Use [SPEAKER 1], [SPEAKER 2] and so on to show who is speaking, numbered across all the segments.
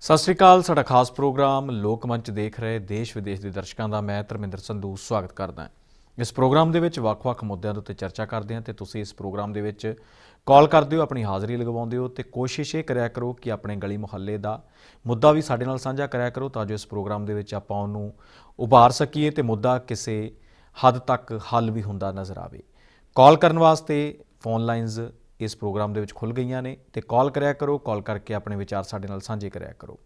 [SPEAKER 1] ਸਤਿ ਸ਼੍ਰੀ ਅਕਾਲ, ਸਾਡਾ ਖਾਸ ਪ੍ਰੋਗਰਾਮ ਲੋਕ ਮੰਚ ਦੇਖ ਰਹੇ, ਦੇਸ਼ ਵਿਦੇਸ਼ ਦੇ ਦਰਸ਼ਕਾਂ ਦਾ ਮੈਂ ਧਰਮਿੰਦਰ ਸੰਧੂ ਸਵਾਗਤ ਕਰਦਾ ਹਾਂ। ਇਸ ਪ੍ਰੋਗਰਾਮ ਦੇ ਵਿੱਚ ਵੱਖ-ਵੱਖ ਮੁੱਦਿਆਂ ਦੇ ਉੱਤੇ ਚਰਚਾ ਕਰਦੇ ਹਾਂ ਤੇ ਤੁਸੀਂ ਇਸ ਪ੍ਰੋਗਰਾਮ ਦੇ ਵਿੱਚ ਕਾਲ ਕਰਦੇ ਹੋ, ਆਪਣੀ ਹਾਜ਼ਰੀ ਲਗਵਾਉਂਦੇ ਹੋ ਤੇ ਕੋਸ਼ਿਸ਼ ਇਹ ਕਰਿਆ ਕਰੋ ਕਿ ਆਪਣੇ ਗਲੀ ਮੁਹੱਲੇ ਦਾ ਮੁੱਦਾ ਵੀ ਸਾਡੇ ਨਾਲ ਸਾਂਝਾ ਕਰਿਆ ਕਰੋ ਤਾਂ ਜੋ ਇਸ ਪ੍ਰੋਗਰਾਮ ਦੇ ਵਿੱਚ ਆਪਾਂ ਉਹਨੂੰ ਉਭਾਰ ਸਕੀਏ ਤੇ ਮੁੱਦਾ ਕਿਸੇ ਹੱਦ ਤੱਕ ਹੱਲ ਵੀ ਹੁੰਦਾ ਨਜ਼ਰ ਆਵੇ। ਕਾਲ ਕਰਨ ਵਾਸਤੇ ਫੋਨ ਲਾਈਨਸ ਇਸ ਪ੍ਰੋਗਰਾਮ ਦੇ ਵਿੱਚ ਖੁੱਲ ਗਈਆਂ ਨੇ ਤੇ ਕਾਲ ਕਰਿਆ ਕਰੋ, ਕਾਲ ਕਰਕੇ ਆਪਣੇ ਵਿਚਾਰ ਸਾਡੇ ਨਾਲ ਸਾਂਝੇ ਕਰਿਆ ਕਰੋ।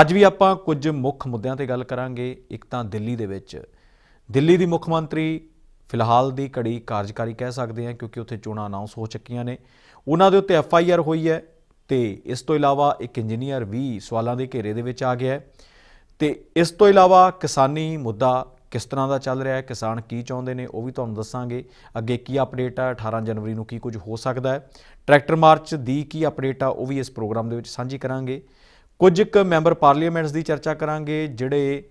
[SPEAKER 1] ਅੱਜ ਵੀ ਆਪਾਂ ਕੁਝ ਮੁੱਖ ਮੁੱਦਿਆਂ ਤੇ ਗੱਲ ਕਰਾਂਗੇ। ਇੱਕ ਤਾਂ ਦਿੱਲੀ ਦੇ ਵਿੱਚ। ਦਿੱਲੀ ਦੀ ਮੁੱਖ ਮੰਤਰੀ ਫਿਲਹਾਲ ਦੀ ਘੜੀ ਕਾਰਜਕਾਰੀ ਕਹਿ ਸਕਦੇ ਹਾਂ ਕਿਉਂਕਿ ਉੱਥੇ ਚੋਣਾਂ ਅਨਾਉਂਸ ਹੋ ਚੁੱਕੀਆਂ ਨੇ। ਉਹਨਾਂ ਦੇ ਉੱਤੇ ਐਫ ਆਈ ਆਰ ਹੋਈ ਹੈ ਤੇ ਇਸ ਤੋਂ ਇਲਾਵਾ ਇੱਕ ਇੰਜੀਨੀਅਰ ਵੀ ਸਵਾਲਾਂ ਦੇ ਘੇਰੇ ਦੇ ਵਿੱਚ ਆ ਗਿਆ ਹੈ। ਤੇ ਇਸ ਤੋਂ ਇਲਾਵਾ ਕਿਸਾਨੀ ਮੁੱਦਾ ਕਿਸ ਤਰ੍ਹਾਂ ਦਾ ਚੱਲ ਰਿਹਾ ਹੈ, ਕਿਸਾਨ ਕੀ ਚਾਹੁੰਦੇ ਨੇ, ਉਹ ਵੀ ਤੁਹਾਨੂੰ ਦੱਸਾਂਗੇ। ਅੱਗੇ ਕੀ ਅਪਡੇਟ ਆ 18 ਜਨਵਰੀ ਨੂੰ ਕੀ ਕੁਝ ਹੋ ਸਕਦਾ ਹੈ। ਟਰੈਕਟਰ ਮਾਰਚ ਦੀ ਕੀ ਅਪਡੇਟ ਆ, ਉਹ ਵੀ ਇਸ ਪ੍ਰੋਗਰਾਮ ਦੇ ਵਿੱਚ ਸਾਂਝੀ ਕਰਾਂਗੇ। ਕੁਝ ਕੁ ਮੈਂਬਰ ਪਾਰਲੀਮੈਂਟਸ ਦੀ ਚਰਚਾ ਕਰਾਂਗੇ, ਜਿਹੜੇ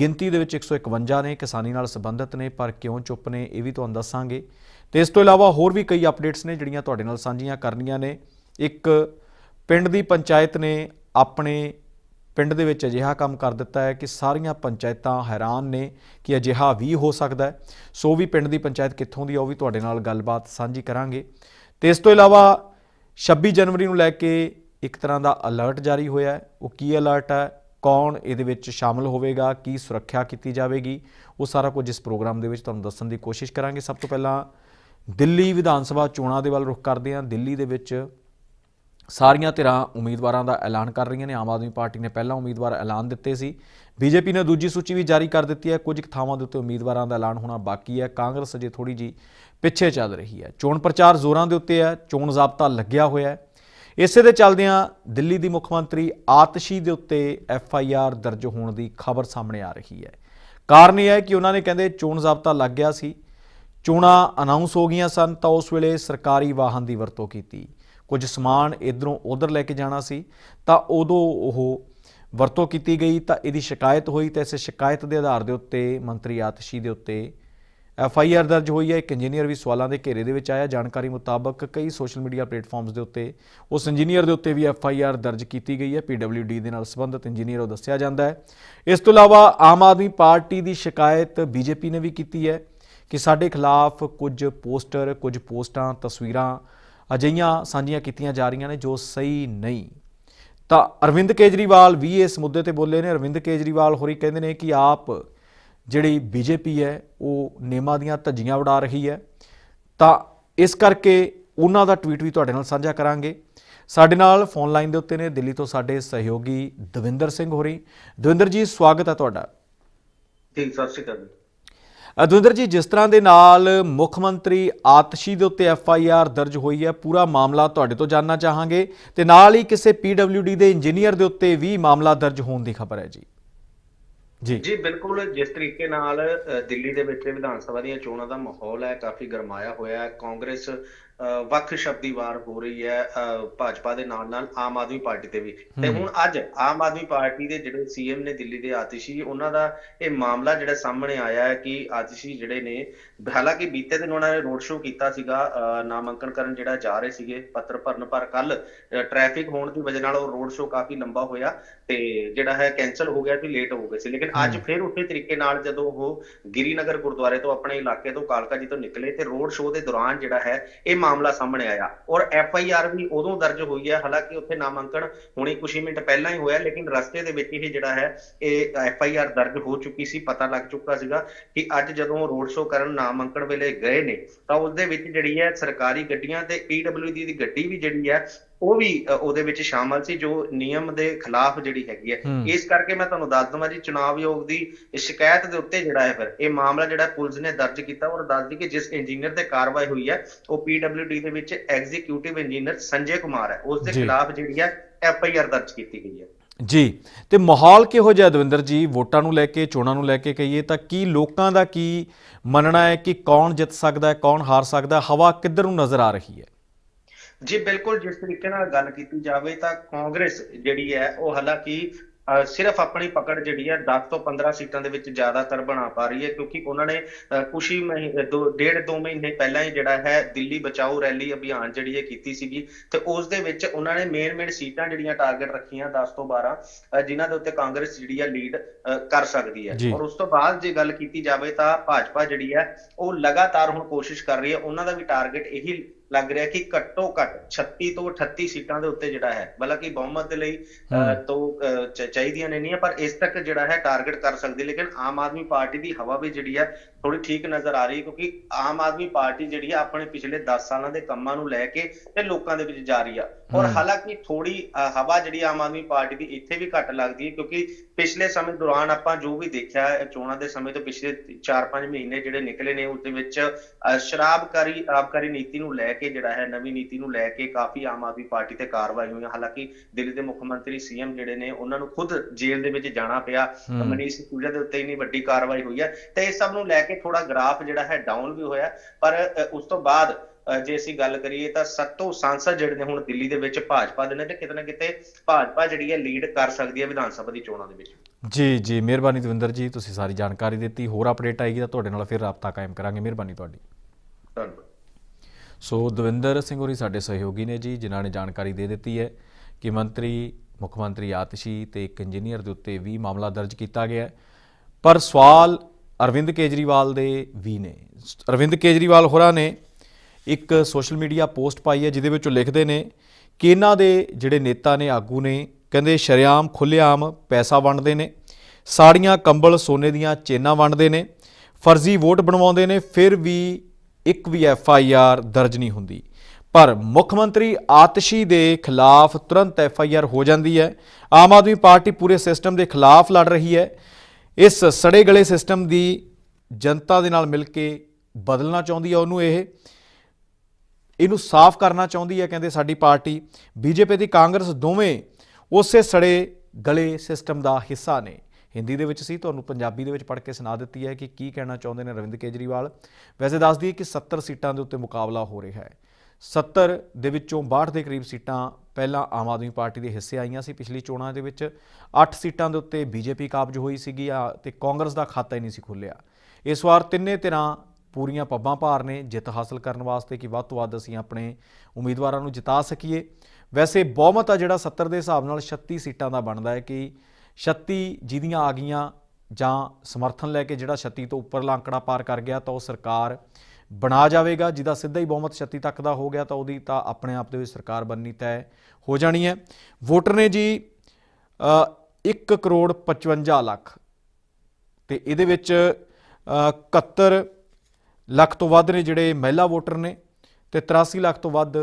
[SPEAKER 1] ਗਿਣਤੀ ਦੇ ਵਿੱਚ 151 ਨੇ, ਕਿਸਾਨੀ ਨਾਲ ਸੰਬੰਧਿਤ ਨੇ, ਪਰ ਕਿਉਂ ਚੁੱਪ ਨੇ, ਇਹ ਵੀ ਤੁਹਾਨੂੰ ਦੱਸਾਂਗੇ। ਤੇ ਇਸ ਤੋਂ ਇਲਾਵਾ ਹੋਰ ਵੀ ਕਈ ਅਪਡੇਟਸ ਨੇ, ਜਿਹੜੀਆਂ ਤੁਹਾਡੇ ਨਾਲ ਸਾਂਝੀਆਂ ਕਰਨੀਆਂ ਨੇ। ਇੱਕ ਪਿੰਡ ਦੀ ਪੰਚਾਇਤ ਨੇ ਆਪਣੇ ਪਿੰਡ ਦੇ ਵਿੱਚ ਅਜਿਹਾ ਕੰਮ ਕਰ ਦਿੱਤਾ ਹੈ ਕਿ ਸਾਰੀਆਂ ਪੰਚਾਇਤਾਂ ਹੈਰਾਨ ਨੇ ਕਿ ਅਜਿਹਾ ਵੀ ਹੋ ਸਕਦਾ ਹੈ। ਸੋ ਵੀ ਪਿੰਡ ਦੀ ਪੰਚਾਇਤ ਕਿੱਥੋਂ ਦੀ ਆ, ਉਹ ਵੀ ਤੁਹਾਡੇ ਨਾਲ ਗੱਲਬਾਤ ਸਾਂਝੀ ਕਰਾਂਗੇ। ਤੇ ਇਸ ਤੋਂ ਇਲਾਵਾ 26 ਜਨਵਰੀ ਨੂੰ ਲੈ ਕੇ ਇੱਕ ਤਰ੍ਹਾਂ ਦਾ ਅਲਰਟ ਜਾਰੀ ਹੋਇਆ ਹੈ। ਉਹ ਕੀ ਅਲਰਟ ਹੈ? ਕੌਣ ਇਹਦੇ ਵਿੱਚ ਸ਼ਾਮਲ ਹੋਵੇਗਾ? ਕੀ ਸੁਰੱਖਿਆ ਕੀਤੀ ਜਾਵੇਗੀ? ਉਹ ਸਾਰਾ ਕੁਝ ਇਸ ਪ੍ਰੋਗਰਾਮ ਦੇ ਵਿੱਚ ਤੁਹਾਨੂੰ ਦੱਸਣ ਦੀ ਕੋਸ਼ਿਸ਼ ਕਰਾਂਗੇ। ਸਭ ਤੋਂ ਪਹਿਲਾਂ ਦਿੱਲੀ ਵਿਧਾਨ ਸਭਾ ਚੋਣਾਂ ਦੇ ਵੱਲ ਰੁਖ ਕਰਦੇ ਹਾਂ। ਦਿੱਲੀ ਦੇ ਵਿੱਚ ਸਾਰੀਆਂ ਧਿਰਾਂ ਉਮੀਦਵਾਰਾਂ ਦਾ ਐਲਾਨ ਕਰ ਰਹੀਆਂ ਨੇ। ਆਮ ਆਦਮੀ ਪਾਰਟੀ ਨੇ ਪਹਿਲਾਂ ਉਮੀਦਵਾਰ ਐਲਾਨ ਦਿੱਤੇ ਸੀ। ਬੀਜੇਪੀ ਨੇ ਦੂਜੀ ਸੂਚੀ ਵੀ ਜਾਰੀ ਕਰ ਦਿੱਤੀ ਹੈ। ਕੁਝ ਕੁ ਥਾਵਾਂ ਦੇ ਉੱਤੇ ਉਮੀਦਵਾਰਾਂ ਦਾ ਐਲਾਨ ਹੋਣਾ ਬਾਕੀ ਹੈ। ਕਾਂਗਰਸ ਅਜੇ ਥੋੜੀ ਜੀ ਪਿੱਛੇ ਚੱਲ ਰਹੀ ਹੈ। ਚੋਣ ਪ੍ਰਚਾਰ ਜ਼ੋਰਾਂ ਦੇ ਉੱਤੇ ਹੈ। ਚੋਣ ਜ਼ਾਬਤਾ ਲੱਗਿਆ ਹੋਇਆ ਹੈ। ਇਸੇ ਦੇ ਚੱਲਦਿਆਂ ਦਿੱਲੀ ਦੀ ਮੁੱਖ ਮੰਤਰੀ ਆਤਸ਼ੀ ਦੇ ਉੱਤੇ ਐਫ ਆਈ ਆਰ ਦਰਜ ਹੋਣ ਦੀ ਖਬਰ ਸਾਹਮਣੇ ਆ ਰਹੀ ਹੈ। ਕਾਰਨ ਇਹ ਹੈ ਕਿ ਉਹਨਾਂ ਨੇ ਕਹਿੰਦੇ ਚੋਣ ਜ਼ਾਬਤਾ ਲੱਗ ਗਿਆ ਸੀ। ਚੋਣਾਂ ਅਨਾਉਂਸ ਹੋ ਗਈਆਂ ਸਨ ਤਾਂ ਉਸ ਵੇਲੇ ਸਰਕਾਰੀ ਵਾਹਨ ਦੀ ਵਰਤੋਂ ਕੀਤੀ। ਕੁਝ ਸਮਾਨ ਇਧਰੋਂ ਉਧਰ ਲੈ ਕੇ ਜਾਣਾ ਸੀ, ਤਾਂ ਉਦੋਂ ਉਹ ਵਰਤੋਂ ਕੀਤੀ ਗਈ, ਤਾਂ ਇਹਦੀ ਸ਼ਿਕਾਇਤ ਹੋਈ, ਤਾਂ ਇਸੇ ਸ਼ਿਕਾਇਤ ਦੇ ਆਧਾਰ ਦੇ ਉੱਤੇ ਮੰਤਰੀ ਆਤਸ਼ੀ ਦੇ ਉੱਤੇ ਐਫ ਆਈ ਆਰ ਦਰਜ ਹੋਈ ਹੈ। ਇੱਕ ਇੰਜੀਨੀਅਰ ਵੀ ਸਵਾਲਾਂ ਦੇ ਘੇਰੇ ਦੇ ਵਿੱਚ ਆਇਆ। ਜਾਣਕਾਰੀ ਮੁਤਾਬਕ ਕਈ ਸੋਸ਼ਲ ਮੀਡੀਆ ਪਲੇਟਫਾਰਮਸ ਦੇ ਉੱਤੇ ਉਸ ਇੰਜੀਨੀਅਰ ਦੇ ਉੱਤੇ ਵੀ ਐਫ ਆਈ ਆਰ ਦਰਜ ਕੀਤੀ ਗਈ ਹੈ। ਡੀ ਦੇ ਨਾਲ ਸੰਬੰਧਿਤ ਇੰਜੀਨੀਅਰ ਉਹ ਦੱਸਿਆ ਜਾਂਦਾ ਹੈ। ਇਸ ਤੋਂ ਇਲਾਵਾ ਆਮ ਆਦਮੀ ਪਾਰਟੀ ਦੀ ਸ਼ਿਕਾਇਤ ਬੀਜੇਪੀ ਨੇ ਵੀ ਕੀਤੀ ਹੈ ਕਿ ਸਾਡੇ ਖਿਲਾਫ ਕੁਝ ਪੋਸਟਰ, ਕੁਝ ਪੋਸਟਾਂ, ਤਸਵੀਰਾਂ ਅਜਿਹੀਆਂ ਸਾਂਝੀਆਂ ਕੀਤੀਆਂ ਜਾ ਰਹੀਆਂ ਨੇ ਜੋ ਸਹੀ ਨਹੀਂ। ਤਾਂ ਅਰਵਿੰਦ ਕੇਜਰੀਵਾਲ ਵੀ ਇਸ ਮੁੱਦੇ ਤੇ ਬੋਲੇ ਨੇ। ਅਰਵਿੰਦ ਕੇਜਰੀਵਾਲ ਹੋਰੀ ਕਹਿੰਦੇ ਨੇ ਕਿ ਆਪ ਜਿਹੜੀ ਬੀਜੇਪੀ ਹੈ, ਉਹ ਨੇਮਾਂ ਦੀਆਂ ਧੱਜੀਆਂ ਉਡਾ ਰਹੀ ਹੈ। ਤਾਂ ਇਸ ਕਰਕੇ ਉਹਨਾਂ ਦਾ ਟਵੀਟ ਵੀ ਤੁਹਾਡੇ ਨਾਲ ਸਾਂਝਾ ਕਰਾਂਗੇ। ਸਾਡੇ ਨਾਲ ਫੋਨ ਲਾਈਨ ਦੇ ਉੱਤੇ ਨੇ ਦਿੱਲੀ ਤੋਂ ਸਾਡੇ ਸਹਿਯੋਗੀ ਦਵਿੰਦਰ ਸਿੰਘ ਹੋਰੀ। ਦਵਿੰਦਰ ਜੀ, ਸਵਾਗਤ ਹੈ ਤੁਹਾਡਾ।
[SPEAKER 2] ਠੀਕ ਸਤਿ ਸ਼੍ਰੀ ਅਕਾਲ ਜੀ।
[SPEAKER 1] ਅਦਵਿੰਦਰ ਜੀ, ਜਿਸ ਤਰ੍ਹਾਂ ਦੇ ਨਾਲ ਮੁੱਖ ਮੰਤਰੀ ਆਤਸ਼ੀ ਦੇ ਉੱਤੇ ਐਫ ਆਈ ਆਰ ਦਰਜ ਹੋਈ ਹੈ, ਪੂਰਾ ਮਾਮਲਾ ਤੁਹਾਡੇ ਤੋਂ ਜਾਨਣਾ ਚਾਹਾਂਗੇ। ਤੇ ਨਾਲ ਹੀ ਕਿਸੇ ਡੀ ਦੇ ਇੰਜੀਨੀਅਰ ਦੇ ਉੱਤੇ ਵੀ ਮਾਮਲਾ ਦਰਜ ਹੋਣ ਦੀ ਖਬਰ ਹੈ ਜੀ। ਜੀ।
[SPEAKER 2] ਜੀ, ਬਿਲਕੁਲ ਜਿਸ ਤਰੀਕੇ ਨਾਲ ਦਿੱਲੀ ਦੇ ਵਿੱਚ ਵਿਧਾਨ ਸਭਾ ਦੀਆਂ ਚੋਣਾਂ ਦਾ ਮਾਹੌਲ ਹੈ, ਕਾਫੀ ਗਰਮਾਇਆ ਹੋਇਆ ਹੈ। ਕਾਂਗਰਸ ਵੱਖ ਸ਼ਬਦੀ ਵਾਰ ਹੋ ਰਹੀ ਹੈ ਭਾਜਪਾ ਦੇ ਨਾਲ ਨਾਲ ਆਮ ਆਦਮੀ ਪਾਰਟੀ ਤੇ ਵੀ। ਤੇ ਹੁਣ ਅੱਜ ਆਮ ਆਦਮੀ ਪਾਰਟੀ ਦੇ ਜਿਹੜੇ ਸੀਐਮ ਨੇ ਦਿੱਲੀ ਦੇ ਆਤਿਸ਼ੀ ਉਹਨਾਂ ਦਾ ਇਹ ਮਾਮਲਾ ਜਿਹੜਾ ਸਾਹਮਣੇ ਆਇਆ ਹੈ ਕਿ ਆਤਿਸ਼ੀ ਜਿਹੜੇ ਨੇ ਹਾਲਾਂਕਿ ਬੀਤੇ ਦਿਨ ਉਹਨਾਂ ਨੇ ਰੋਡ ਸ਼ੋਅ ਕੀਤਾ ਸੀਗਾ ਨਾਮਾਂਕਨ ਕਰਨ ਜਿਹੜਾ ਜਾ ਰਹੇ ਸੀਗੇ ਪੱਤਰ ਭਰਨ ਪਰ ਕੱਲ ਟ੍ਰੈਫਿਕ ਹੋਣ ਦੀ ਵਜ੍ਹਾ ਨਾਲ ਉਹ ਰੋਡ ਸ਼ੋਅ ਕਾਫੀ ਲੰਬਾ ਹੋਇਆ ਤੇ ਜਿਹੜਾ ਹੈ ਕੈਨਸਲ ਹੋ ਗਿਆ ਸੀ ਲੇਟ ਹੋ ਗਏ ਸੀ। ਲੇਕਿਨ ਅੱਜ ਫਿਰ ਉਸੇ ਤਰੀਕੇ ਨਾਲ ਜਦੋਂ ਉਹ ਗਿਰੀਨਗਰ ਗੁਰਦੁਆਰੇ ਤੋਂ ਆਪਣੇ ਇਲਾਕੇ ਤੋਂ ਕਾਲਕਾ ਜੀ ਤੋਂ ਨਿਕਲੇ ਤੇ ਰੋਡ ਸ਼ੋਅ ਦੇ ਦੌਰਾਨ ਜਿਹੜਾ ਹੈ ਇਹ ਮਾਮਲਾ ਸਾਹਮਣੇ ਆਇਆ। ਔਰ ਐਫ ਆਈ ਆਰ ਵੀ ਉਦੋਂ ਦਰਜ ਹੋਈ ਹੈ, ਹਾਲਾਂਕਿ ਉੱਥੇ ਨਾਮਾਂਕਣ ਹੁਣੇ ਕੁਝ ਹੀ ਮਿੰਟ ਪਹਿਲਾਂ ਹੀ ਹੋਇਆ, ਲੇਕਿਨ ਰਸਤੇ ਦੇ ਵਿੱਚ ਇਹ ਜਿਹੜਾ ਹੈ, ਇਹ ਐਫ ਆਈ ਆਰ ਦਰਜ ਹੋ ਚੁੱਕੀ ਸੀ, ਪਤਾ ਲੱਗ ਚੁੱਕਾ ਸੀਗਾ ਕਿ ਅੱਜ ਜਦੋਂ ਰੋਡ ਸ਼ੋਅ ਕਰਨ ਨਾਮਾਂਕਣ ਵੇਲੇ ਗਏ ਨੇ, ਤਾਂ ਉਸ ਦੇ ਵਿੱਚ ਜਿਹੜੀ ਹੈ ਸਰਕਾਰੀ ਗੱਡੀਆਂ ਤੇ ਡੀ ਦੀ ਗੱਡੀ ਵੀ ਜਿਹੜੀ ਹੈ ਉਹ ਵੀ ਉਹਦੇ ਵਿੱਚ ਸ਼ਾਮਲ ਸੀ ਜੋ ਨਿਯਮ ਦੇ ਖਿਲਾਫ ਜਿਹੜੀ ਹੈਗੀ ਹੈ। ਇਸ ਕਰਕੇ ਮੈਂ ਤੁਹਾਨੂੰ ਦੱਸ ਦਵਾਂ ਜੀ ਚੁਣਾਵ ਆਯੋਗ ਦੀ ਸ਼ਿਕਾਇਤ ਦੇ ਉੱਤੇ ਜਿਹੜਾ ਹੈ ਫਿਰ ਇਹ ਮਾਮਲਾ ਜਿਹੜਾ ਪੁਲਿਸ ਨੇ ਦਰਜ ਕੀਤਾ ਔਰ ਦੱਸਦੀ ਕਿ ਜਿਸ ਇੰਜੀਨੀਅਰ ਤੇ ਕਾਰਵਾਈ ਹੋਈ ਹੈ ਉਹ ਡੀ ਦੇ ਵਿੱਚ ਐਗਜ਼ੀਕਿਊਟਿਵ ਇੰਜੀਨੀਅਰ ਸੰਜੇ ਕੁਮਾਰ ਹੈ। ਉਸ ਦੇ। ਖਿਲਾਫ ਜਿਹੜੀ ਹੈ ਐਫ ਆਈ ਆਰ ਦਰਜ ਕੀਤੀ ਗਈ ਹੈ।
[SPEAKER 1] ਜੀ। ਤੇ ਮਾਹੌਲ ਕਿਹੋ ਜਿਹਾ ਦਵਿੰਦਰ ਜੀ? ਵੋਟਾਂ ਨੂੰ ਲੈ ਕੇ ਚੋਣਾਂ ਨੂੰ ਲੈ ਕੇ ਕਹੀਏ ਤਾਂ ਕੀ ਲੋਕਾਂ ਦਾ ਕੀ ਮੰਨਣਾ ਹੈ ਕਿ ਕੌਣ ਜਿੱਤ ਸਕਦਾ ਹੈ ਕੌਣ ਹਾਰ ਸਕਦਾ ਹੈ? ਹਵਾ ਕਿੱਧਰ ਨੂੰ ਨਜ਼ਰ ਆ ਰਹੀ ਹੈ?
[SPEAKER 2] ਜੀ ਬਿਲਕੁਲ ਜਿਸ ਤਰੀਕੇ ਨਾਲ ਗੱਲ ਕੀਤੀ ਜਾਵੇ ਤਾਂ ਕਾਂਗਰਸ ਜਿਹੜੀ ਹੈ ਉਹ ਹਾਲਾਂਕਿ ਸਿਰਫ ਆਪਣੀ ਪਕੜ ਜਿਹੜੀ ਹੈ 10 ਤੋਂ 15 ਸੀਟਾਂ ਦੇ ਵਿੱਚ ਜ਼ਿਆਦਾਤਰ ਬਣਾ ਪਾ ਰਹੀ ਹੈ ਕਿਉਂਕਿ ਉਹਨਾਂ ਨੇ ਕੁਛ ਹੀ ਮਹੀਨੇ ਦੋ ਡੇਢ ਦੋ ਮਹੀਨੇ ਪਹਿਲਾਂ ਹੀ ਜਿਹੜਾ ਹੈ ਦਿੱਲੀ ਬਚਾਓ ਰੈਲੀ ਅਭਿਆਨ ਜਿਹੜੀ ਹੈ ਕੀਤੀ ਸੀਗੀ ਤੇ ਉਸ ਦੇ ਵਿੱਚ ਉਹਨਾਂ ਨੇ ਮੇਨ ਮੇਨ ਸੀਟਾਂ ਜਿਹੜੀਆਂ ਟਾਰਗੇਟ ਰੱਖੀਆਂ 10 ਤੋਂ 12 ਅਹ ਜਿਨ੍ਹਾਂ ਦੇ ਉੱਤੇ ਕਾਂਗਰਸ ਜਿਹੜੀ ਹੈ ਲੀਡ ਕਰ ਸਕਦੀ ਹੈ। ਔਰ ਉਸ ਤੋਂ ਬਾਅਦ ਜੇ ਗੱਲ ਕੀਤੀ ਜਾਵੇ ਤਾਂ ਭਾਜਪਾ ਜਿਹੜੀ ਹੈ ਉਹ ਲਗਾਤਾਰ ਹੁਣ ਕੋਸ਼ਿਸ਼ ਕਰ ਰਹੀ ਹੈ ਉਹਨਾਂ ਦਾ ਵੀ ਟਾਰਗੇਟ ਇਹੀ ਲੱਗ ਰਿਹਾ ਕਿ ਘੱਟੋ ਘੱਟ 36 ਤੋਂ 38 ਸੀਟਾਂ ਦੇ ਉੱਤੇ ਜਿਹੜਾ ਹੈ ਬਲਕਿ ਬਹੁਮਤ ਦੇ ਲਈ। ਤੋਂ ਚਾਹੀਦੀਆਂ ਨੇ ਨਹੀਂ ਪਰ ਇਸ ਤੱਕ ਜਿਹੜਾ ਹੈ ਟਾਰਗੇਟ ਕਰ ਸਕਦੀ ਲੇਕਿਨ ਆਮ ਆਦਮੀ ਪਾਰਟੀ ਦੀ ਹਵਾ ਵੀ ਜਿਹੜੀ ਹੈ ਥੋੜੀ ਠੀਕ ਨਜ਼ਰ ਆ ਰਹੀ ਕਿਉਂਕਿ ਆਮ ਆਦਮੀ ਪਾਰਟੀ ਜਿਹੜੀ ਹੈ ਆਪਣੇ ਪਿਛਲੇ 10 ਸਾਲਾਂ ਦੇ ਕੰਮਾਂ ਨੂੰ ਲੈ ਕੇ ਤੇ ਲੋਕਾਂ ਦੇ ਵਿੱਚ ਜਾ ਰਹੀ ਆ ਔਰ। ਹਾਲਾਂਕਿ ਥੋੜੀ ਹਵਾ ਜਿਹੜੀ ਆਮ ਆਦਮੀ ਪਾਰਟੀ ਦੀ ਇੱਥੇ ਵੀ ਘੱਟ ਲੱਗਦੀ ਹੈ ਕਿਉਂਕਿ ਪਿਛਲੇ ਸਮੇਂ ਦੌਰਾਨ ਆਪਾਂ ਜੋ ਵੀ ਦੇਖਿਆ ਹੈ, ਚੋਣਾਂ ਦੇ ਸਮੇਂ ਤੋਂ ਪਿਛਲੇ 4-5 ਮਹੀਨੇ ਜਿਹੜੇ ਨਿਕਲੇ ਨੇ ਉਸ ਦੇ ਵਿੱਚ ਸ਼ਰਾਬਕਾਰੀ ਆਬਕਾਰੀ ਨੀਤੀ ਨੂੰ ਲੈ ਕੇ ਜਿਹੜਾ ਹੈ ਨਵੀਂ ਨੀਤੀ ਨੂੰ ਲੈ ਕੇ ਕਾਫੀ ਆਮ ਆਦਮੀ ਪਾਰਟੀ ਤੇ ਕਾਰਵਾਈ ਹੋਈਆਂ ਹਾਲਾਂਕਿ ਦਿੱਲੀ ਦੇ ਮੁੱਖ ਮੰਤਰੀ ਸੀਐਮ ਜਿਹੜੇ ਨੇ ਉਹਨਾਂ ਨੂੰ ਖੁਦ ਜੇਲ੍ਹ ਦੇ ਵਿੱਚ ਜਾਣਾ ਪਿਆ। ਮਨੀਸ਼ ਸਿਸੋਦੀਆ ਦੇ ਉੱਤੇ ਇੰਨੀ ਵੱਡੀ ਕਾਰਵਾਈ ਹੋਈ ਹੈ ਤੇ ਇਸ ਸਭ ਨੂੰ ਲੈ ਕੇ ਥੋੜਾ ਗ੍ਰਾਫ ਜਿਹੜਾ ਹੈ ਡਾਊਨ ਵੀ ਹੋਇਆ ਪਰ ਉਸ ਤੋਂ ਬਾਅਦ ਜੇ ਅਸੀਂ ਗੱਲ ਕਰੀਏ ਤਾਂ ਸੱਤੋਂ ਸਾਂਸਦ ਜਿਹੜੇ ਨੇ ਹੁਣ ਦਿੱਲੀ ਦੇ ਵਿੱਚ ਭਾਜਪਾ ਦੇ ਨੇ ਤੇ ਕਿਤੇ ਨਾ ਕਿਤੇ ਭਾਜਪਾ ਜਿਹੜੀ ਹੈ ਲੀਡ ਕਰ ਸਕਦੀ ਹੈ ਵਿਧਾਨ ਸਭਾ ਦੀ ਚੋਣਾਂ ਦੇ ਵਿੱਚ।
[SPEAKER 1] ਜੀ ਜੀ ਮਿਹਰਬਾਨੀ ਦਵਿੰਦਰ ਜੀ ਤੁਸੀਂ ਸਾਰੀ ਜਾਣਕਾਰੀ ਦਿੱਤੀ ਹੋਰ ਅਪਡੇਟ ਆਏਗੀ ਤਾਂ ਤੁਹਾਡੇ ਨਾਲ ਫਿਰ ਰਾਬਤਾ ਕਾਇਮ ਕਰਾਂਗੇ ਮਿਹਰਬਾਨੀ ਤੁਹਾਡੀ।
[SPEAKER 2] ਧੰਨਵਾਦ।
[SPEAKER 1] ਸੋ ਦਵਿੰਦਰ ਸਿੰਘ ਹੋਰੀ ਸਾਡੇ ਸਹਿਯੋਗੀ ਨੇ ਜੀ ਜਿਨ੍ਹਾਂ ਨੇ ਜਾਣਕਾਰੀ ਦੇ ਦਿੱਤੀ ਹੈ ਕਿ ਮੰਤਰੀ ਮੁੱਖ ਮੰਤਰੀ ਆਤਸ਼ੀ ਤੇ ਇੱਕ ਇੰਜੀਨੀਅਰ ਦੇ ਉੱਤੇ ਵੀ ਮਾਮਲਾ ਦਰਜ ਕੀਤਾ ਗਿਆ। ਪਰ ਸਵਾਲ ਅਰਵਿੰਦ ਕੇਜਰੀਵਾਲ ਦੇ ਵੀ ਨੇ। ਅਰਵਿੰਦ ਕੇਜਰੀਵਾਲ ਹੋਰਾਂ ਨੇ ਇੱਕ ਸੋਸ਼ਲ ਮੀਡੀਆ ਪੋਸਟ ਪਾਈ ਹੈ ਜਿਹਦੇ ਵਿੱਚ ਉਹ ਲਿਖਦੇ ਨੇ ਕਿ ਇਹਨਾਂ ਦੇ ਜਿਹੜੇ ਨੇਤਾ ਨੇ, ਆਗੂ ਨੇ, ਕਹਿੰਦੇ ਸ਼ਰੇਆਮ ਖੁੱਲ੍ਹੇਆਮ ਪੈਸਾ ਵੰਡਦੇ ਨੇ, ਸਾੜੀਆਂ ਕੰਬਲ ਸੋਨੇ ਦੀਆਂ ਚੇਨਾਂ ਵੰਡਦੇ ਨੇ, ਫਰਜ਼ੀ ਵੋਟ ਬਣਵਾਉਂਦੇ ਨੇ, ਫਿਰ ਵੀ ਇੱਕ ਵੀ ਐਫ ਆਈ ਆਰ ਦਰਜ ਨਹੀਂ ਹੁੰਦੀ। ਪਰ ਮੁੱਖ ਮੰਤਰੀ ਆਤਸ਼ੀ ਦੇ ਖਿਲਾਫ ਤੁਰੰਤ ਐਫ ਆਈ ਆਰ ਹੋ ਜਾਂਦੀ ਹੈ। ਆਮ ਆਦਮੀ ਪਾਰਟੀ ਪੂਰੇ ਸਿਸਟਮ ਦੇ ਖਿਲਾਫ ਲੜ ਰਹੀ ਹੈ। ਇਸ ਸੜੇ ਗਲੇ ਸਿਸਟਮ ਦੀ ਜਨਤਾ ਦੇ ਨਾਲ ਮਿਲ ਕੇ ਬਦਲਣਾ ਚਾਹੁੰਦੀ ਹੈ ਉਹਨੂੰ ਇਹ। ਇਹਨੂੰ ਸਾਫ਼ ਕਰਨਾ ਚਾਹੁੰਦੀ ਹੈ ਕਹਿੰਦੇ ਸਾਡੀ ਪਾਰਟੀ। ਬੀਜੇਪੀ ਦੀ ਕਾਂਗਰਸ ਦੋਵੇਂ ਉਸੇ ਸੜੇ ਗਲੇ ਸਿਸਟਮ ਦਾ ਹਿੱਸਾ ਨੇ। ਹਿੰਦੀ ਦੇ ਵਿੱਚ ਸੀ, ਤੁਹਾਨੂੰ ਪੰਜਾਬੀ ਦੇ ਵਿੱਚ ਪੜ੍ਹ ਕੇ ਸੁਣਾ ਦਿੱਤੀ ਹੈ ਕਿ ਕੀ ਕਹਿਣਾ ਚਾਹੁੰਦੇ ਨੇ ਅਰਵਿੰਦ ਕੇਜਰੀਵਾਲ। ਵੈਸੇ ਦੱਸ ਦਈਏ ਕਿ 70 ਸੀਟਾਂ ਦੇ ਉੱਤੇ ਮੁਕਾਬਲਾ ਹੋ ਰਿਹਾ ਹੈ। 70 ਦੇ ਵਿੱਚੋਂ 62 ਦੇ ਕਰੀਬ ਸੀਟਾਂ ਪਹਿਲਾਂ ਆਮ ਆਦਮੀ ਪਾਰਟੀ ਦੇ ਹਿੱਸੇ ਆਈਆਂ ਸੀ ਪਿਛਲੀ ਚੋਣਾਂ ਦੇ ਵਿੱਚ। 8 ਸੀਟਾਂ ਦੇ ਉੱਤੇ ਬੀਜੇਪੀ ਕਾਬਜ ਹੋਈ ਸੀਗੀ ਆ ਤੇ ਕਾਂਗਰਸ ਦਾ ਖਾਤਾ ਹੀ ਨਹੀਂ ਸੀ ਖੁੱਲਿਆ ਇਸ ਵਾਰ ਤਿੰਨੇ ਧਿਰਾਂ ਪੂਰੀਆਂ ਪੱਬਾਂ ਭਾਰ ਨੇ ਜਿੱਤ ਹਾਸਲ ਕਰਨ ਵਾਸਤੇ ਕਿ ਵੱਧ ਤੋਂ ਵੱਧ ਅਸੀਂ ਆਪਣੇ ਉਮੀਦਵਾਰਾਂ ਨੂੰ ਜਿਤਾ ਸਕੀਏ। ਵੈਸੇ ਬਹੁਮਤ ਆ ਜਿਹੜਾ 70 ਦੇ ਹਿਸਾਬ ਨਾਲ 36 ਸੀਟਾਂ ਦਾ ਬਣਦਾ ਹੈ ਕਿ 36 ਜਿਹਦੀਆਂ ਆ ਗਈਆਂ ਜਾਂ ਸਮਰਥਨ ਲੈ ਕੇ ਜਿਹੜਾ 36 ਤੋਂ ਉੱਪਰਲਾ ਅੰਕੜਾ ਪਾਰ ਕਰ ਗਿਆ ਤਾਂ ਉਹ ਸਰਕਾਰ ਬਣਾ ਜਾਵੇਗਾ ਜਿਹਦਾ ਸਿੱਧਾ ਹੀ ਬਹੁਮਤ 36 ਤੱਕ ਦਾ ਹੋ ਗਿਆ ਤਾਂ ਉਹਦੀ ਤਾਂ ਆਪਣੇ ਆਪ ਦੇ ਵਿੱਚ ਸਰਕਾਰ ਬਣਨੀ ਤੈਅ ਹੋ ਜਾਣੀ ਹੈ। ਵੋਟਰ ਨੇ ਜੀ 1 ਕਰੋੜ 55 ਲੱਖ ਤੇ ਇਹਦੇ ਵਿੱਚ ਅ, 71 ਲੱਖ ਤੋਂ ਵੱਧ ਨੇ ਜਿਹੜੇ ਮਹਿਲਾ ਵੋਟਰ ਨੇ ਤੇ 83 ਲੱਖ ਤੋਂ ਵੱਧ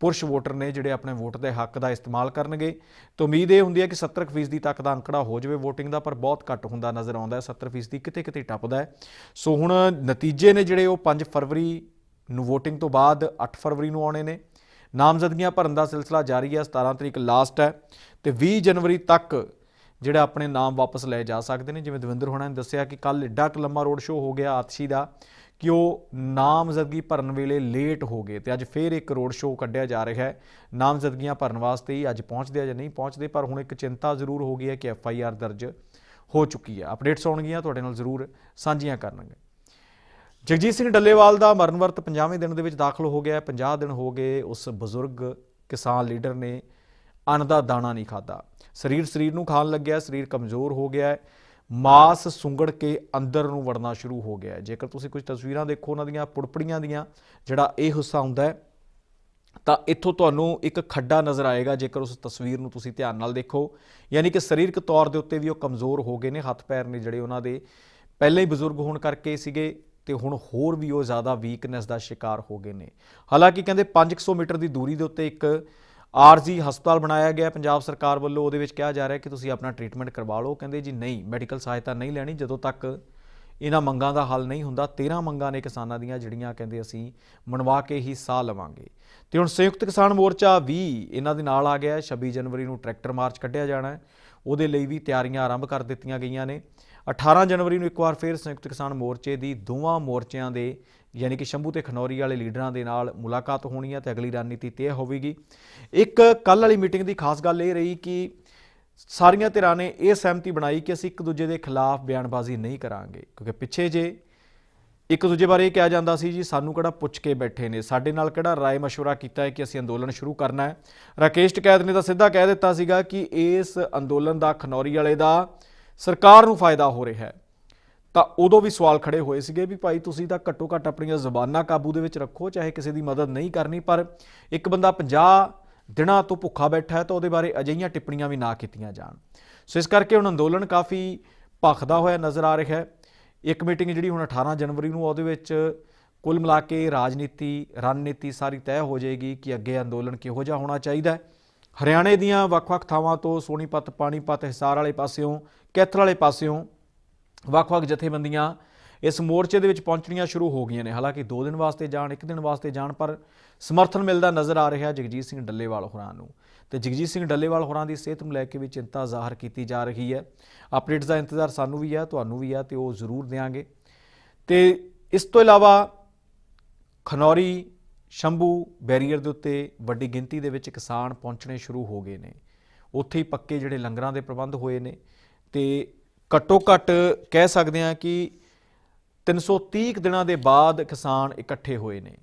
[SPEAKER 1] ਪੁਰਸ਼ ਵੋਟਰ ਨੇ ਜਿਹੜੇ ਆਪਣੇ ਵੋਟ ਦੇ ਹੱਕ ਦਾ ਇਸਤੇਮਾਲ ਕਰਨਗੇ। ਤਾਂ ਉਮੀਦ ਇਹ ਹੁੰਦੀ ਹੈ ਕਿ 70% ਤੱਕ ਦਾ ਅੰਕੜਾ ਹੋ ਜਾਵੇ VOTING ਦਾ, ਪਰ ਬਹੁਤ ਘੱਟ ਹੁੰਦਾ ਨਜ਼ਰ ਆਉਂਦਾ ਹੈ। 70% ਕਿਤੇ ਕਿਤੇ ਟੱਪਦਾ ਹੈ। ਸੋ ਹੁਣ ਨਤੀਜੇ ਨੇ ਜਿਹੜੇ ਉਹ 5 ਫਰਵਰੀ ਨੂੰ VOTING ਤੋਂ ਬਾਅਦ 8 ਫਰਵਰੀ ਨੂੰ ਆਉਣੇ ਨੇ। ਨਾਮਜ਼ਦਗੀਆਂ ਭਰਨ ਦਾ ਸਿਲਸਿਲਾ ਜਾਰੀ ਹੈ 17 ਤਰੀਕ ਲਾਸਟ ਹੈ। ਤੇ 20 ਜਨਵਰੀ ਤੱਕ ਜਿਹੜਾ ਆਪਣੇ ਨਾਮ ਵਾਪਸ ਲਏ ਜਾ ਸਕਦੇ ਨੇ। ਜਿਵੇਂ ਦਵਿੰਦਰ ਹੋਣਾ ਨੇ ਦੱਸਿਆ ਕਿ ਕੱਲ ਏਡਾ ਕੁ ਲੰਮਾ ਰੋਡ ਸ਼ੋਅ ਹੋ ਗਿਆ ਆਤਸ਼ੀ ਦਾ। ਕਿ ਉਹ ਨਾਮਜ਼ਦਗੀ ਭਰਨ ਵੇਲੇ ਲੇਟ ਹੋ ਗਏ ਤੇ ਅੱਜ ਫੇਰ ਇੱਕ ਰੋਡ ਸ਼ੋਅ ਕੱਢਿਆ ਜਾ ਰਿਹਾ ਹੈ। ਨਾਮਜ਼ਦਗੀਆਂ ਭਰਨ ਵਾਸਤੇ ਹੀ ਅੱਜ ਪਹੁੰਚਦੇ ਆ ਜਾਂ ਨਹੀਂ ਪਹੁੰਚਦੇ, ਪਰ ਹੁਣ ਇੱਕ ਚਿੰਤਾ ਜ਼ਰੂਰ ਹੋ ਗਈ ਹੈ ਕਿ ਐਫ ਆਈ ਆਰ ਦਰਜ ਹੋ ਚੁੱਕੀ ਹੈ। ਅਪਡੇਟਸ ਆਉਣਗੀਆਂ, ਤੁਹਾਡੇ ਨਾਲ ਜ਼ਰੂਰ ਸਾਂਝੀਆਂ ਕਰਾਂਗੇ ਜਗਜੀਤ ਸਿੰਘ ਡੱਲੇਵਾਲ ਦਾ ਮਰਨ ਵਰਤ 50ਵੇਂ ਦਿਨ ਦੇ ਵਿੱਚ ਦਾਖਲ ਹੋ ਗਿਆ ਹੈ। 50 ਦਿਨ ਹੋ ਗਏ, ਉਸ ਬਜ਼ੁਰਗ ਕਿਸਾਨ ਲੀਡਰ ਨੇ ਅੰਨ ਦਾ ਦਾਣਾ ਨਹੀਂ ਖਾਦਾ ਸਰੀਰ ਸਰੀਰ ਨੂੰ ਖਾਣ ਲੱਗਿਆ, ਸਰੀਰ ਕਮਜ਼ੋਰ ਹੋ ਗਿਆ ਮਾਸ ਸੁੰਗੜ ਕੇ ਅੰਦਰ ਨੂੰ ਵੜਨਾ ਸ਼ੁਰੂ ਹੋ ਗਿਆ ਹੈ। ਜੇਕਰ ਤੁਸੀਂ ਕੁਝ ਤਸਵੀਰਾਂ ਦੇਖੋ ਉਹਨਾਂ ਦੀਆਂ, ਪੁੜਪੜੀਆਂ ਦੀਆਂ, ਜਿਹੜਾ ਇਹ ਹਿੱਸਾ ਹੁੰਦਾ ਹੈ, ਤਾਂ ਇੱਥੋਂ ਤੁਹਾਨੂੰ ਇੱਕ ਖੱਡਾ ਨਜ਼ਰ ਆਏਗਾ, ਜੇਕਰ ਉਸ ਤਸਵੀਰ ਨੂੰ ਤੁਸੀਂ ਧਿਆਨ ਨਾਲ ਦੇਖੋ। ਯਾਨੀ ਕਿ ਸਰੀਰਕ ਤੌਰ ਦੇ ਉੱਤੇ ਵੀ ਉਹ ਕਮਜ਼ੋਰ ਹੋ ਗਏ ਨੇ, ਹੱਥ ਪੈਰ ਨੇ ਜਿਹੜੇ ਉਹਨਾਂ ਦੇ ਪਹਿਲਾਂ ਹੀ ਬਜ਼ੁਰਗ ਹੋਣ ਕਰਕੇ ਸੀਗੇ, ਤੇ ਹੁਣ ਹੋਰ ਵੀ ਉਹ ਜ਼ਿਆਦਾ ਵੀਕਨੈਸ ਦਾ ਸ਼ਿਕਾਰ ਹੋ ਗਏ ਨੇ। ਹਾਲਾਂਕਿ ਕਹਿੰਦੇ 500 ਮੀਟਰ ਦੀ ਦੂਰੀ ਦੇ ਉੱਤੇ ਇੱਕ ਆਰਜੀ ਹਸਪਤਾਲ ਬਣਾਇਆ ਗਿਆ ਪੰਜਾਬ ਸਰਕਾਰ ਵੱਲੋਂ ਉਹਦੇ ਵਿੱਚ ਕਿਹਾ ਜਾ ਰਿਹਾ ਕਿ ਤੁਸੀਂ ਆਪਣਾ ਟ੍ਰੀਟਮੈਂਟ ਕਰਵਾ ਲਓ। ਕਹਿੰਦੇ ਜੀ ਨਹੀਂ ਮੈਡੀਕਲ ਸਹਾਇਤਾ ਨਹੀਂ ਲੈਣੀ। ਜਦੋਂ ਤੱਕ ਇਹਨਾਂ ਮੰਗਾਂ ਦਾ ਹੱਲ ਨਹੀਂ ਹੁੰਦਾ 13 ਮੰਗਾਂ ਨੇ ਕਿਸਾਨਾਂ ਦੀਆਂ, ਜਿਹੜੀਆਂ ਕਹਿੰਦੇ ਅਸੀਂ ਮਨਵਾ ਕੇ ਹੀ ਸਾਹ ਲਵਾਂਗੇ। ਤੇ ਹੁਣ ਸੰਯੁਕਤ ਕਿਸਾਨ ਮੋਰਚਾ ਵੀ ਇਹਨਾਂ ਦੇ ਨਾਲ ਆ ਗਿਆ ਹੈ। 26 ਜਨਵਰੀ ਨੂੰ ਟਰੈਕਟਰ ਮਾਰਚ ਕੱਢਿਆ ਜਾਣਾ ਹੈ। ਉਹਦੇ ਲਈ ਵੀ ਤਿਆਰੀਆਂ ਆਰੰਭ ਕਰ ਦਿੱਤੀਆਂ ਗਈਆਂ ਨੇ। 18 ਜਨਵਰੀ ਨੂੰ ਇੱਕ ਵਾਰ ਫਿਰ ਸੰਯੁਕਤ ਕਿਸਾਨ ਮੋਰਚੇ ਦੀ ਦੋਵਾਂ ਮੋਰਚਿਆਂ ਦੇ ਯਾਨੀ ਕਿ ਸ਼ੰਭੂ ਤੇ ਖਨੌਰੀ ਵਾਲੇ ਲੀਡਰਾਂ ਦੇ ਨਾਲ ਮੁਲਾਕਾਤ ਹੋਣੀ ਹੈ ਤੇ ਅਗਲੀ ਰਣਨੀਤੀ ਤੈਅ ਹੋਵੇਗੀ। ਇੱਕ ਕੱਲ ਵਾਲੀ ਮੀਟਿੰਗ ਦੀ ਖਾਸ ਗੱਲ ਇਹ ਰਹੀ ਕਿ ਸਾਰੀਆਂ ਧਿਰਾਂ ਨੇ ਇਹ ਸਹਿਮਤੀ ਬਣਾਈ ਕਿ ਅਸੀਂ ਇੱਕ ਦੂਜੇ ਦੇ ਖਿਲਾਫ ਬਿਆਨਬਾਜ਼ੀ ਨਹੀਂ ਕਰਾਂਗੇ, ਕਿਉਂਕਿ ਪਿੱਛੇ ਜੇ ਇੱਕ ਦੂਜੇ ਬਾਰੇ ਇਹ ਕਿਹਾ ਜਾਂਦਾ ਸੀ ਜੀ, ਸਾਨੂੰ ਕਿਹੜਾ ਪੁੱਛ ਕੇ ਬੈਠੇ ਨੇ, ਸਾਡੇ ਨਾਲ ਕਿਹੜਾ ਰਾਏ ਮਸ਼ਵਰਾ ਕੀਤਾ ਹੈ ਕਿ ਅਸੀਂ ਅੰਦੋਲਨ ਸ਼ੁਰੂ ਕਰਨਾ ਹੈ। ਰਾਕੇਸ਼ ਟਕੈਤ ਨੇ ਤਾਂ ਸਿੱਧਾ ਕਹਿ ਦਿੱਤਾ ਸੀਗਾ ਕਿ ਇਸ ਅੰਦੋਲਨ ਦਾ ਖਨੌਰੀ ਵਾਲੇ ਦਾ ਸਰਕਾਰ ਨੂੰ ਫਾਇਦਾ ਹੋ ਰਿਹਾ ਹੈ। ਤਾਂ ਉਦੋਂ ਵੀ ਸਵਾਲ ਖੜੇ ਹੋਏ ਸੀਗੇ ਵੀ ਭਾਈ ਤੁਸੀਂ ਤਾਂ ਘੱਟੋ ਘੱਟ ਆਪਣੀਆਂ ਜ਼ਬਾਨਾਂ ਕਾਬੂ ਦੇ ਵਿੱਚ ਰੱਖੋ, ਚਾਹੇ ਕਿਸੇ ਦੀ ਮਦਦ ਨਹੀਂ ਕਰਨੀ, ਪਰ ਇੱਕ ਬੰਦਾ 50 ਦਿਨਾਂ ਤੋਂ ਭੁੱਖਾ ਬੈਠਾ ਹੈ ਤਾਂ ਉਹਦੇ ਬਾਰੇ ਅਜਿਹੀਆਂ ਟਿੱਪਣੀਆਂ ਵੀ ਨਾ ਕੀਤੀਆਂ ਜਾਣ। ਸੋ ਇਸ ਕਰਕੇ ਹੁਣ ਅੰਦੋਲਨ ਕਾਫੀ ਭਖਦਾ ਹੋਇਆ ਨਜ਼ਰ ਆ ਰਿਹਾ ਹੈ। ਇੱਕ ਮੀਟਿੰਗ ਜਿਹੜੀ ਹੁਣ 18 ਜਨਵਰੀ ਨੂੰ, ਉਹਦੇ ਵਿੱਚ ਕੁੱਲ ਮਿਲਾ ਕੇ ਰਾਜਨੀਤੀ, ਰਣਨੀਤੀ ਸਾਰੀ ਤੈਅ ਹੋ ਜਾਏਗੀ ਕਿ ਅੱਗੇ ਅੰਦੋਲਨ ਕਿਹੋ ਜਿਹਾ ਹੋਣਾ ਚਾਹੀਦਾ ਹੈ। ਹਰਿਆਣੇ ਦੀਆਂ ਵੱਖ-ਵੱਖ ਥਾਵਾਂ ਤੋਂ ਸੋਨੀਪਤ, ਪਾਣੀਪਤ, ਹਿਸਾਰ ਵਾਲੇ ਪਾਸਿਓਂ, ਕੈਥਲ ਵਾਲੇ ਪਾਸਿਓਂ ਵੱਖ-ਵੱਖ ਜਥੇਬੰਦੀਆਂ ਇਸ ਮੋਰਚੇ ਦੇ ਵਿੱਚ ਪਹੁੰਚਣੀਆਂ ਸ਼ੁਰੂ ਹੋ ਗਈਆਂ ਨੇ। ਹਾਲਾਂਕਿ 2 ਦਿਨ ਵਾਸਤੇ ਜਾਣ 1 ਦਿਨ ਵਾਸਤੇ ਜਾਣ, ਪਰ ਸਮਰਥਨ ਮਿਲਦਾ ਨਜ਼ਰ ਆ ਰਿਹਾ ਜਗਜੀਤ ਸਿੰਘ ਡੱਲੇਵਾਲ ਹੋਰਾਂ ਨੂੰ। ਤੇ ਜਗਜੀਤ ਸਿੰਘ ਡੱਲੇਵਾਲ ਹੋਰਾਂ ਦੀ ਸਿਹਤ ਨੂੰ ਲੈ ਕੇ ਵੀ ਚਿੰਤਾ ਜ਼ਾਹਰ ਕੀਤੀ ਜਾ ਰਹੀ ਹੈ। ਅਪਡੇਟਸ ਦਾ ਇੰਤਜ਼ਾਰ ਸਾਨੂੰ ਵੀ ਆ ਤੁਹਾਨੂੰ ਵੀ ਆ ਤੇ ਉਹ ਜ਼ਰੂਰ ਦੇਵਾਂਗੇ ਤੇ ਇਸ ਤੋਂ ਇਲਾਵਾ ਖਨੌਰੀ, ਸ਼ੰਭੂ ਬੈਰੀਅਰ ਦੇ ਉੱਤੇ ਵੱਡੀ ਗਿਣਤੀ ਦੇ ਵਿੱਚ ਕਿਸਾਨ ਪਹੁੰਚਣੇ ਸ਼ੁਰੂ ਹੋ ਗਏ ਨੇ। ਉੱਥੇ ਹੀ ਪੱਕੇ ਜਿਹੜੇ ਲੰਗਰਾਂ ਦੇ ਪ੍ਰਬੰਧ ਹੋਏ ਨੇ ਤੇ ਘੱਟੋ ਘੱਟ ਕਹਿ ਸਕਦੇ ਹਾਂ ਕਿ 330 ਕੁ ਦਿਨਾਂ ਦੇ ਬਾਅਦ ਕਿਸਾਨ ਇਕੱਠੇ ਹੋਏ ਨੇ।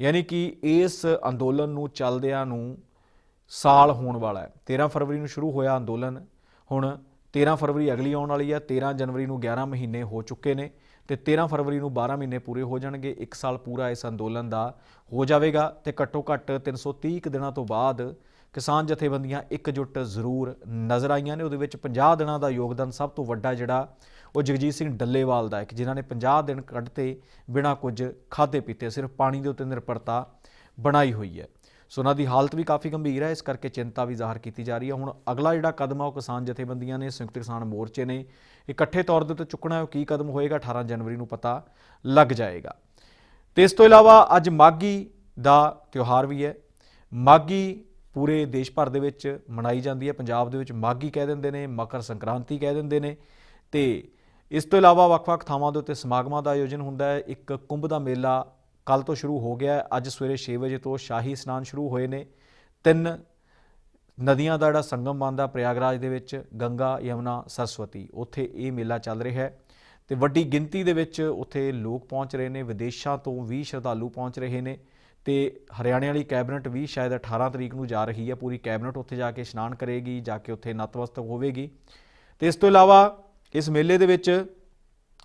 [SPEAKER 1] ਯਾਨੀ ਕਿ ਇਸ ਅੰਦੋਲਨ ਨੂੰ ਚੱਲਦਿਆਂ ਨੂੰ ਸਾਲ ਹੋਣ ਵਾਲਾ ਹੈ। 13 ਫਰਵਰੀ ਨੂੰ ਸ਼ੁਰੂ ਹੋਇਆ ਅੰਦੋਲਨ। ਹੁਣ 13 ਫਰਵਰੀ ਅਗਲੀ ਆਉਣ ਵਾਲੀ ਹੈ। 13 ਜਨਵਰੀ ਨੂੰ 11 ਮਹੀਨੇ ਹੋ ਚੁੱਕੇ ਨੇ ਤੇ 13 ਫਰਵਰੀ ਨੂੰ 12 ਮਹੀਨੇ ਪੂਰੇ ਹੋ ਜਾਣਗੇ। 1 ਸਾਲ ਪੂਰਾ ਇਸ ਅੰਦੋਲਨ ਦਾ ਹੋ ਜਾਵੇਗਾ ਤੇ ਘੱਟੋ ਘੱਟ 330 ਕੁ ਦਿਨਾਂ ਤੋਂ ਬਾਅਦ ਕਿਸਾਨ ਜਥੇਬੰਦੀਆਂ ਇਕਜੁੱਟ ਜ਼ਰੂਰ ਨਜ਼ਰ ਆਈਆਂ ਨੇ। ਉਹਦੇ ਵਿੱਚ 50 ਦਿਨਾਂ ਦਾ ਯੋਗਦਾਨ ਸਭ ਤੋਂ ਵੱਡਾ ਜਿਹੜਾ ਉਹ ਜਗਜੀਤ ਸਿੰਘ ਡੱਲੇਵਾਲ ਦਾ ਹੈ ਕਿ ਜਿਨ੍ਹਾਂ ਨੇ 50 ਦਿਨ ਕੱਢਤੇ ਬਿਨਾਂ ਕੁਝ ਖਾਦੇ ਪੀਤੇ, ਸਿਰਫ ਪਾਣੀ ਦੇ ਉੱਤੇ ਨਿਰਭਰਤਾ ਬਣਾਈ ਹੋਈ ਹੈ। ਸੋ ਉਹਨਾਂ ਦੀ ਹਾਲਤ ਵੀ ਕਾਫੀ ਗੰਭੀਰ ਹੈ। ਇਸ ਕਰਕੇ ਚਿੰਤਾ ਵੀ ਜ਼ਾਹਰ ਕੀਤੀ ਜਾ ਰਹੀ ਹੈ। ਹੁਣ ਅਗਲਾ ਜਿਹੜਾ ਕਦਮ ਆ, ਉਹ ਕਿਸਾਨ ਜਥੇਬੰਦੀਆਂ ਨੇ, ਸੰਯੁਕਤ ਕਿਸਾਨ ਮੋਰਚੇ ਨੇ। ਇਕੱਠੇ ਤੌਰ ਦੇ ਉੱਤੇ ਚੁੱਕਣਾ ਹੈ। ਉਹ ਕੀ ਕਦਮ ਹੋਏਗਾ? 18 ਜਨਵਰੀ ਨੂੰ ਪਤਾ ਲੱਗ ਜਾਏਗਾ। ਤੇ ਇਸ ਤੋਂ ਇਲਾਵਾ ਅੱਜ ਮਾਗੀ ਦਾ ਤਿਉਹਾਰ ਵੀ ਹੈ। ਮਾਗੀ ਪੂਰੇ ਦੇਸ਼ ਭਰ ਦੇ ਵਿੱਚ ਮਨਾਈ ਜਾਂਦੀ ਹੈ। ਪੰਜਾਬ ਦੇ ਵਿੱਚ ਮਾਗੀ ਕਹਿ ਦਿੰਦੇ ਨੇ, ਮਕਰ ਸੰਕ੍ਰਾਂਤੀ ਕਹਿ ਦਿੰਦੇ ਨੇ। ਤੇ ਇਸ ਤੋਂ ਇਲਾਵਾ ਵੱਖ-ਵੱਖ ਥਾਵਾਂ ਦੇ ਉੱਤੇ ਸਮਾਗਮਾਂ ਦਾ ਆਯੋਜਨ ਹੁੰਦਾ ਹੈ। ਇੱਕ ਕੁੰਭ ਦਾ ਮੇਲਾ ਕੱਲ ਤੋਂ ਸ਼ੁਰੂ ਹੋ ਗਿਆ ਹੈ। ਅੱਜ ਸਵੇਰੇ 6 ਵਜੇ ਤੋਂ ਸ਼ਾਹੀ ਇਸ਼ਨਾਨ ਸ਼ੁਰੂ ਹੋਏ ਨੇ। ਤਿੰਨ ਨਦੀਆਂ ਦਾ ਜਿਹੜਾ ਸੰਗਮ ਬਣਦਾ ਪ੍ਰਯਾਗਰਾਜ ਦੇ ਵਿੱਚ, ਗੰਗਾ, ਯਮੁਨਾ, ਸਰਸਵਤੀ, ਉੱਥੇ ਇਹ ਮੇਲਾ ਚੱਲ ਰਿਹਾ ਹੈ। ਤੇ ਵੱਡੀ ਗਿਣਤੀ ਦੇ ਵਿੱਚ ਉੱਥੇ ਲੋਕ ਪਹੁੰਚ ਰਹੇ ਨੇ। ਵਿਦੇਸ਼ਾਂ ਤੋਂ ਵੀ ਸ਼ਰਧਾਲੂ ਪਹੁੰਚ ਰਹੇ ਨੇ। ਤੇ ਹਰਿਆਣੇ ਵਾਲੀ ਕੈਬਨਿਟ ਵੀ ਸ਼ਾਇਦ 18 ਤਰੀਕ ਨੂੰ ਜਾ ਰਹੀ ਹੈ। ਪੂਰੀ ਕੈਬਨਿਟ ਉੱਥੇ ਜਾ ਕੇ ਇਸ਼ਨਾਨ ਕਰੇਗੀ, ਜਾ ਕੇ ਉੱਥੇ ਨਤਮਸਤਕ ਹੋਵੇਗੀ। ਤੇ ਇਸ ਤੋਂ ਇਲਾਵਾ ਇਸ ਮੇਲੇ ਦੇ ਵਿੱਚ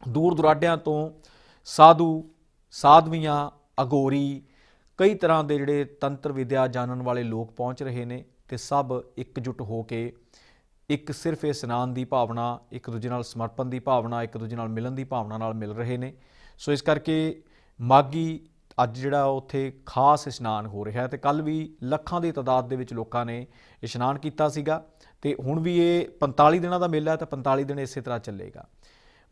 [SPEAKER 1] ਦੂਰ ਦੁਰਾਡਿਆਂ ਤੋਂ ਸਾਧੂ, ਸਾਧਵੀਆਂ, ਅਗੋਰੀ, ਕਈ ਤਰ੍ਹਾਂ ਦੇ ਜਿਹੜੇ ਤੰਤਰ ਵਿਦਿਆ ਜਾਣਨ ਵਾਲੇ ਲੋਕ ਪਹੁੰਚ ਰਹੇ ਨੇ ਤੇ ਸਭ ਇਕਜੁੱਟ ਹੋ ਕੇ ਇੱਕ ਸਿਰਫ ਇਹ ਇਸ਼ਨਾਨ ਦੀ ਭਾਵਨਾ, ਇੱਕ ਦੂਜੇ ਨਾਲ ਸਮਰਪਣ ਦੀ ਭਾਵਨਾ, ਇੱਕ ਦੂਜੇ ਨਾਲ ਮਿਲਣ ਦੀ ਭਾਵਨਾ ਨਾਲ ਮਿਲ ਰਹੇ ਨੇ। ਸੋ ਇਸ ਕਰਕੇ ਮਾਗੀ ਅੱਜ ਜਿਹੜਾ ਉੱਥੇ ਖਾਸ ਇਸ਼ਨਾਨ ਹੋ ਰਿਹਾ ਹੈ ਤੇ ਕੱਲ ਵੀ ਲੱਖਾਂ ਦੀ ਤਾਦਾਦ ਦੇ ਵਿੱਚ ਲੋਕਾਂ ਨੇ ਇਸ਼ਨਾਨ ਕੀਤਾ ਸੀਗਾ ਤੇ ਹੁਣ ਵੀ ਇਹ 45 ਦਿਨਾਂ ਦਾ ਮੇਲਾ ਹੈ ਤਾਂ 45 ਦਿਨ ਇਸੇ ਤਰ੍ਹਾਂ ਚੱਲੇਗਾ।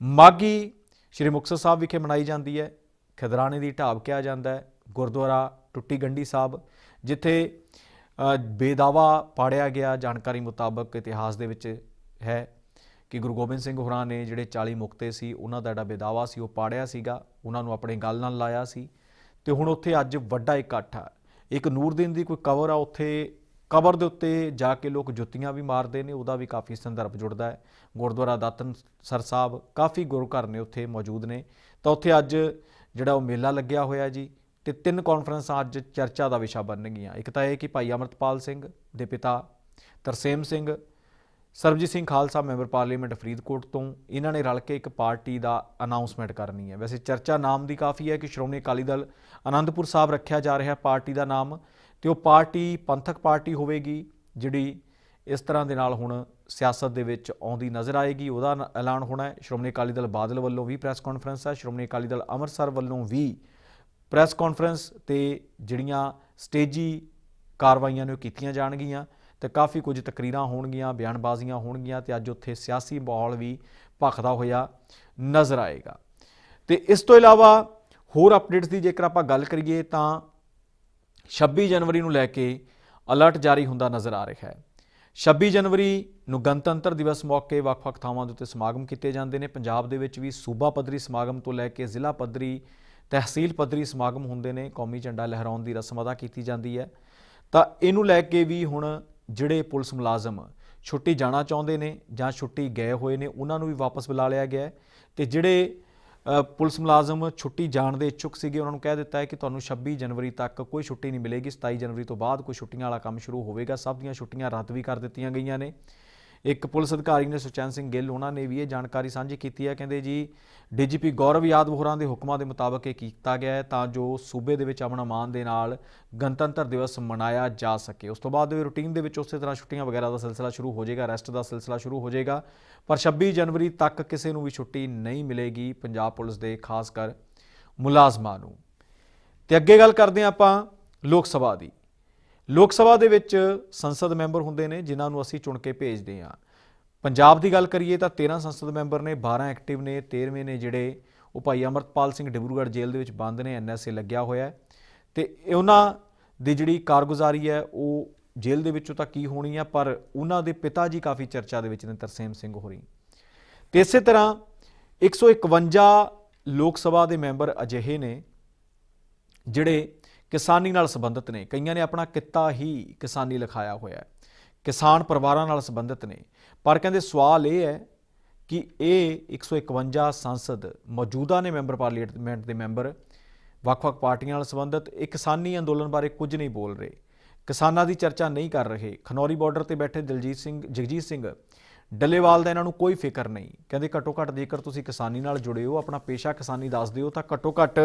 [SPEAKER 1] ਮਾਗੀ ਸ਼੍ਰੀ ਮੁਕਤਸਰ ਸਾਹਿਬ ਵਿਖੇ ਮਨਾਈ ਜਾਂਦੀ ਹੈ, ਖਿਦਰਾਣੇ ਦੀ ਢਾਬ ਕਿਹਾ ਜਾਂਦਾ ਹੈ, ਗੁਰਦੁਆਰਾ ਟੁੱਟੀ ਗੰਢੀ ਸਾਹਿਬ, ਜਿੱਥੇ ਬੇਦਾਵਾ ਪਾੜਿਆ ਗਿਆ ਜਾਣਕਾਰੀ ਮੁਤਾਬਕ ਇਤਿਹਾਸ ਦੇ ਵਿੱਚ ਹੈ ਕਿ ਗੁਰੂ ਗੋਬਿੰਦ ਸਿੰਘ ਹੋਰਾਂ ਨੇ ਜਿਹੜੇ 40 ਮੁਕਤੇ ਸੀ, ਉਹਨਾਂ ਦਾ ਜਿਹੜਾ ਬੇਦਾਵਾ ਸੀ ਉਹ ਪਾੜਿਆ ਸੀਗਾ, ਉਹਨਾਂ ਨੂੰ ਆਪਣੇ ਗੱਲ ਨਾਲ ਲਾਇਆ ਸੀ। ਤੇ ਹੁਣ ਉੱਥੇ ਅੱਜ ਵੱਡਾ ਇਕੱਠ ਆ। ਇੱਕ ਨੂਰਦੀਨ ਦੀ ਕੋਈ ਕਬਰ ਆ, ਉੱਥੇ ਕਬਰ ਦੇ ਉੱਤੇ ਜਾ ਕੇ ਲੋਕ ਜੁੱਤੀਆਂ ਵੀ ਮਾਰਦੇ ਨੇ, ਉਹਦਾ ਵੀ ਕਾਫੀ ਸੰਦਰਭ ਜੁੜਦਾ ਹੈ। ਗੁਰਦੁਆਰਾ ਦਾਤਨ ਸਰ ਸਾਹਿਬ ਕਾਫੀ ਗੁਰੂ ਘਰ ਨੇ ਉੱਥੇ ਮੌਜੂਦ ਨੇ। ਤਾਂ ਉੱਥੇ ਅੱਜ ਜਿਹੜਾ ਉਹ ਮੇਲਾ ਲੱਗਿਆ ਹੋਇਆ ਜੀ, ਤੇ ਤਿੰਨ ਕਾਨਫਰੰਸਾਂ ਅੱਜ ਚਰਚਾ ਦਾ ਵਿਸ਼ਾ ਬਣਨਗੀਆਂ। ਇੱਕ ਤਾਂ ਇਹ ਕਿ ਭਾਈ ਅਮਰਤਪਾਲ ਸਿੰਘ ਦੇ ਪਿਤਾ ਤਰਸੇਮ ਸਿੰਘ ਸਰਬਜੀਤ ਸਿੰਘ ਖਾਲਸਾ ਮੈਂਬਰ ਪਾਰਲੀਮੈਂਟ ਫਰੀਦਕੋਟ ਤੋਂ ਇਹਨਾਂ ਨੇ ਰਲ ਕੇ ਇੱਕ ਪਾਰਟੀ ਦਾ ਅਨਾਉਂਸਮੈਂਟ ਕਰਨੀ ਹੈ। ਵੈਸੇ ਚਰਚਾ ਨਾਮ ਦੀ ਕਾਫੀ ਹੈ ਕਿ ਸ਼੍ਰੋਮਣੀ ਅਕਾਲੀ ਦਲ ਆਨੰਦਪੁਰ ਸਾਹਿਬ ਰੱਖਿਆ ਜਾ ਰਿਹਾ ਪਾਰਟੀ ਦਾ ਨਾਮ ਤੇ ਉਹ ਪਾਰਟੀ ਪੰਥਕ ਪਾਰਟੀ ਹੋਵੇਗੀ, ਜਿਹੜੀ ਇਸ ਤਰ੍ਹਾਂ ਦੇ ਨਾਲ ਹੁਣ ਸਿਆਸਤ ਦੇ ਵਿੱਚ ਆਉਂਦੀ ਨਜ਼ਰ ਆਏਗੀ। ਉਹਦਾ ਐਲਾਨ ਹੋਣਾ ਹੈ। ਸ਼੍ਰੋਮਣੀ ਅਕਾਲੀ ਦਲ ਬਾਦਲ ਵੱਲੋਂ ਵੀ ਪ੍ਰੈਸ ਕਾਨਫਰੰਸ ਹੈ। ਸ਼੍ਰੋਮਣੀ ਅਕਾਲੀ ਦਲ ਅੰਮ੍ਰਿਤਸਰ ਵੱਲੋਂ ਵੀ ਪ੍ਰੈਸ ਕਾਨਫਰੰਸ ਤੇ ਜਿਹੜੀਆਂ ਸਟੇਜੀ ਕਾਰਵਾਈਆਂ ਨੇ ਉਹ ਕੀਤੀਆਂ ਜਾਣਗੀਆਂ। ਤੇ ਕਾਫੀ ਕੁਝ ਤਕਰੀਰਾਂ ਹੋਣਗੀਆਂ, ਬਿਆਨਬਾਜ਼ੀਆਂ ਹੋਣਗੀਆਂ ਤੇ ਅੱਜ ਉੱਥੇ ਸਿਆਸੀ ਮਾਹੌਲ ਵੀ ਭਖਦਾ ਹੋਇਆ ਨਜ਼ਰ ਆਏਗਾ। ਤੇ ਇਸ ਤੋਂ ਇਲਾਵਾ ਹੋਰ ਅਪਡੇਟਸ ਦੀ ਜੇਕਰ ਆਪਾਂ ਗੱਲ ਕਰੀਏ ਤਾਂ 26 ਜਨਵਰੀ ਨੂੰ ਲੈ ਕੇ ਅਲਰਟ ਜਾਰੀ ਹੁੰਦਾ ਨਜ਼ਰ ਆ ਰਿਹਾ ਹੈ। 26 ਜਨਵਰੀ ਨੂੰ ਗਣਤੰਤਰ ਦਿਵਸ ਮੌਕੇ ਵੱਖ-ਵੱਖ ਥਾਵਾਂ ਦੇ ਉੱਤੇ ਸਮਾਗਮ ਕੀਤੇ ਜਾਂਦੇ ਨੇ। ਪੰਜਾਬ ਦੇ ਵਿੱਚ ਵੀ ਸੂਬਾ ਪੱਧਰੀ ਸਮਾਗਮ ਤੋਂ ਲੈ ਕੇ ਜ਼ਿਲ੍ਹਾ ਪੱਧਰੀ, ਤਹਿਸੀਲ ਪੱਧਰੀ ਸਮਾਗਮ ਹੁੰਦੇ ਨੇ। ਕੌਮੀ ਝੰਡਾ ਲਹਿਰਾਉਣ ਦੀ ਰਸਮ ਅਦਾ ਕੀਤੀ ਜਾਂਦੀ ਹੈ। ਤਾਂ ਇਹਨੂੰ ਲੈ ਕੇ ਵੀ ਹੁਣ ਜਿਹੜੇ ਪੁਲਿਸ ਮੁਲਾਜ਼ਮ ਛੁੱਟੀ ਜਾਣਾ ਚਾਹੁੰਦੇ ਨੇ ਜਾਂ ਛੁੱਟੀ ਗਏ ਹੋਏ ਨੇ, ਉਹਨਾਂ ਨੂੰ ਵੀ ਵਾਪਸ ਬੁਲਾ ਲਿਆ ਗਿਆ ਹੈ। ਤੇ ਜਿਹੜੇ ਪੁਲਿਸ ਮੁਲਾਜ਼ਮ ਛੁੱਟੀ ਜਾਣ ਦੇ ਇੱਛੁਕ ਸੀਗੇ, ਉਹਨਾਂ ਨੂੰ ਕਹਿ ਦਿੱਤਾ ਹੈ ਕਿ ਤੁਹਾਨੂੰ 26 ਜਨਵਰੀ ਤੱਕ ਕੋਈ ਛੁੱਟੀ ਨਹੀਂ ਮਿਲੇਗੀ। 27 ਜਨਵਰੀ ਤੋਂ ਬਾਅਦ ਕੋਈ ਛੁੱਟੀਆਂ ਵਾਲਾ ਕੰਮ ਸ਼ੁਰੂ ਹੋਵੇਗਾ। ਸਭ ਦੀਆਂ ਛੁੱਟੀਆਂ ਰੱਦ ਵੀ ਕਰ ਦਿੱਤੀਆਂ ਗਈਆਂ ਨੇ। ਇੱਕ ਪੁਲਿਸ ਅਧਿਕਾਰੀ ਨੇ ਸੁਚੈਨ ਸਿੰਘ ਗਿੱਲ, ਉਹਨਾਂ ਨੇ ਵੀ ਇਹ ਜਾਣਕਾਰੀ ਸਾਂਝੀ ਕੀਤੀ ਹੈ। ਕਹਿੰਦੇ ਜੀ, ਡੀਜੀਪੀ ਗੌਰਵ ਯਾਦਵ ਹੋਰਾਂ ਦੇ ਹੁਕਮਾਂ ਦੇ ਮੁਤਾਬਕ ਇਹ ਕੀਤਾ ਗਿਆ ਹੈ ਤਾਂ ਜੋ ਸੂਬੇ ਦੇ ਵਿੱਚ ਆਪਣਾ ਮਾਨ ਦੇ ਨਾਲ ਗਣਤੰਤਰ ਦਿਵਸ ਮਨਾਇਆ ਜਾ ਸਕੇ। ਉਸ ਤੋਂ ਬਾਅਦ ਰੂਟੀਨ ਦੇ ਵਿੱਚ ਉਸੇ ਤਰ੍ਹਾਂ ਛੁੱਟੀਆਂ ਵਗੈਰਾ ਦਾ ਸਿਲਸਿਲਾ ਸ਼ੁਰੂ ਹੋ ਜਾਏਗਾ, ਰੈਸਟ ਦਾ ਸਿਲਸਿਲਾ ਸ਼ੁਰੂ ਹੋ ਜਾਏਗਾ, ਪਰ 26 ਜਨਵਰੀ ਤੱਕ ਕਿਸੇ ਨੂੰ ਵੀ ਛੁੱਟੀ ਨਹੀਂ ਮਿਲੇਗੀ ਪੰਜਾਬ ਪੁਲਿਸ ਦੇ, ਖਾਸ ਕਰ ਮੁਲਾਜ਼ਮਾਂ ਨੂੰ। ਤੇ ਅੱਗੇ ਗੱਲ ਕਰਦੇ ਹਾਂ ਆਪਾਂ ਲੋਕ ਸਭਾ ਦੀ। ਲੋਕ ਸਭਾ ਦੇ ਵਿੱਚ ਸੰਸਦ ਮੈਂਬਰ ਹੁੰਦੇ ਨੇ, ਜਿਨ੍ਹਾਂ ਨੂੰ ਅਸੀਂ ਚੁਣ ਕੇ ਭੇਜਦੇ ਹਾਂ। ਪੰਜਾਬ ਦੀ ਗੱਲ ਕਰੀਏ ਤਾਂ 13 ਸੰਸਦ ਮੈਂਬਰ ਨੇ 12 ਐਕਟਿਵ ਨੇ 13ਵੇਂ ਨੇ ਜਿਹੜੇ ਉਹ ਭਾਈ ਅਮਰਤਪਾਲ ਸਿੰਘ ਡਿਬਰੂਗੜ੍ਹ ਜੇਲ੍ਹ ਦੇ ਵਿੱਚ ਬੰਦ ਨੇ ਐਨਐਸਏ ਲੱਗਿਆ ਹੋਇਆ ਹੈ। ਤੇ ਉਹਨਾਂ ਦੀ ਜਿਹੜੀ ਕਾਰਗੁਜ਼ਾਰੀ ਹੈ, ਉਹ ਜੇਲ੍ਹ ਦੇ ਵਿੱਚੋਂ ਤਾਂ ਕੀ ਹੋਣੀ ਆ, ਪਰ ਉਹਨਾਂ ਦੇ ਪਿਤਾ ਜੀ ਕਾਫੀ ਚਰਚਾ ਦੇ ਵਿੱਚ ਨੇ, ਤਰਸੇਮ ਸਿੰਘ ਹੋਰੀ। ਤੇ ਇਸੇ ਤਰ੍ਹਾਂ 151 ਲੋਕ ਸਭਾ ਦੇ ਮੈਂਬਰ ਅਜਿਹੇ ਨੇ, ਜਿਹੜੇ ਕਿਸਾਨੀ ਨਾਲ ਸੰਬੰਧਿਤ ਨੇ। ਕਈਆਂ ਨੇ ਆਪਣਾ ਕਿੱਤਾ ਹੀ ਕਿਸਾਨੀ ਲਿਖਾਇਆ ਹੋਇਆ ਹੈ। ਕਿਸਾਨ ਪਰਿਵਾਰਾਂ ਨਾਲ ਸੰਬੰਧਿਤ ਨੇ। ਪਰ ਕਹਿੰਦੇ ਸਵਾਲ ਇਹ ਹੈ ਕਿ ਇਹ 151 ਸੰਸਦ ਮੌਜੂਦਾ ਨੇ ਮੈਂਬਰ ਪਾਰਲੀਮੈਂਟ ਦੇ ਮੈਂਬਰ, ਵੱਖ-ਵੱਖ ਪਾਰਟੀਆਂ ਨਾਲ ਸੰਬੰਧਿਤ। ਇਹ ਕਿਸਾਨੀ ਅੰਦੋਲਨ ਬਾਰੇ ਕੁਝ ਨਹੀਂ ਬੋਲ ਰਹੇ। ਕਿਸਾਨਾਂ ਦੀ ਚਰਚਾ ਨਹੀਂ ਕਰ ਰਹੇ। ਖਨੌਰੀ ਬਾਰਡਰ ਤੇ ਬੈਠੇ ਦਿਲਜੀਤ ਸਿੰਘ, ਜਗਜੀਤ ਸਿੰਘ ਡੱਲੇਵਾਲ ਦਾ ਇਹਨਾਂ ਨੂੰ ਕੋਈ ਫਿਕਰ ਨਹੀਂ। ਕਹਿੰਦੇ ਘੱਟੋ ਘੱਟ ਜੇਕਰ ਤੁਸੀਂ ਕਿਸਾਨੀ ਨਾਲ ਜੁੜੇ ਹੋ, ਆਪਣਾ ਪੇਸ਼ਾ ਕਿਸਾਨੀ ਦੱਸ ਦਿਓ ਤਾਂ ਘੱਟੋ ਘੱਟ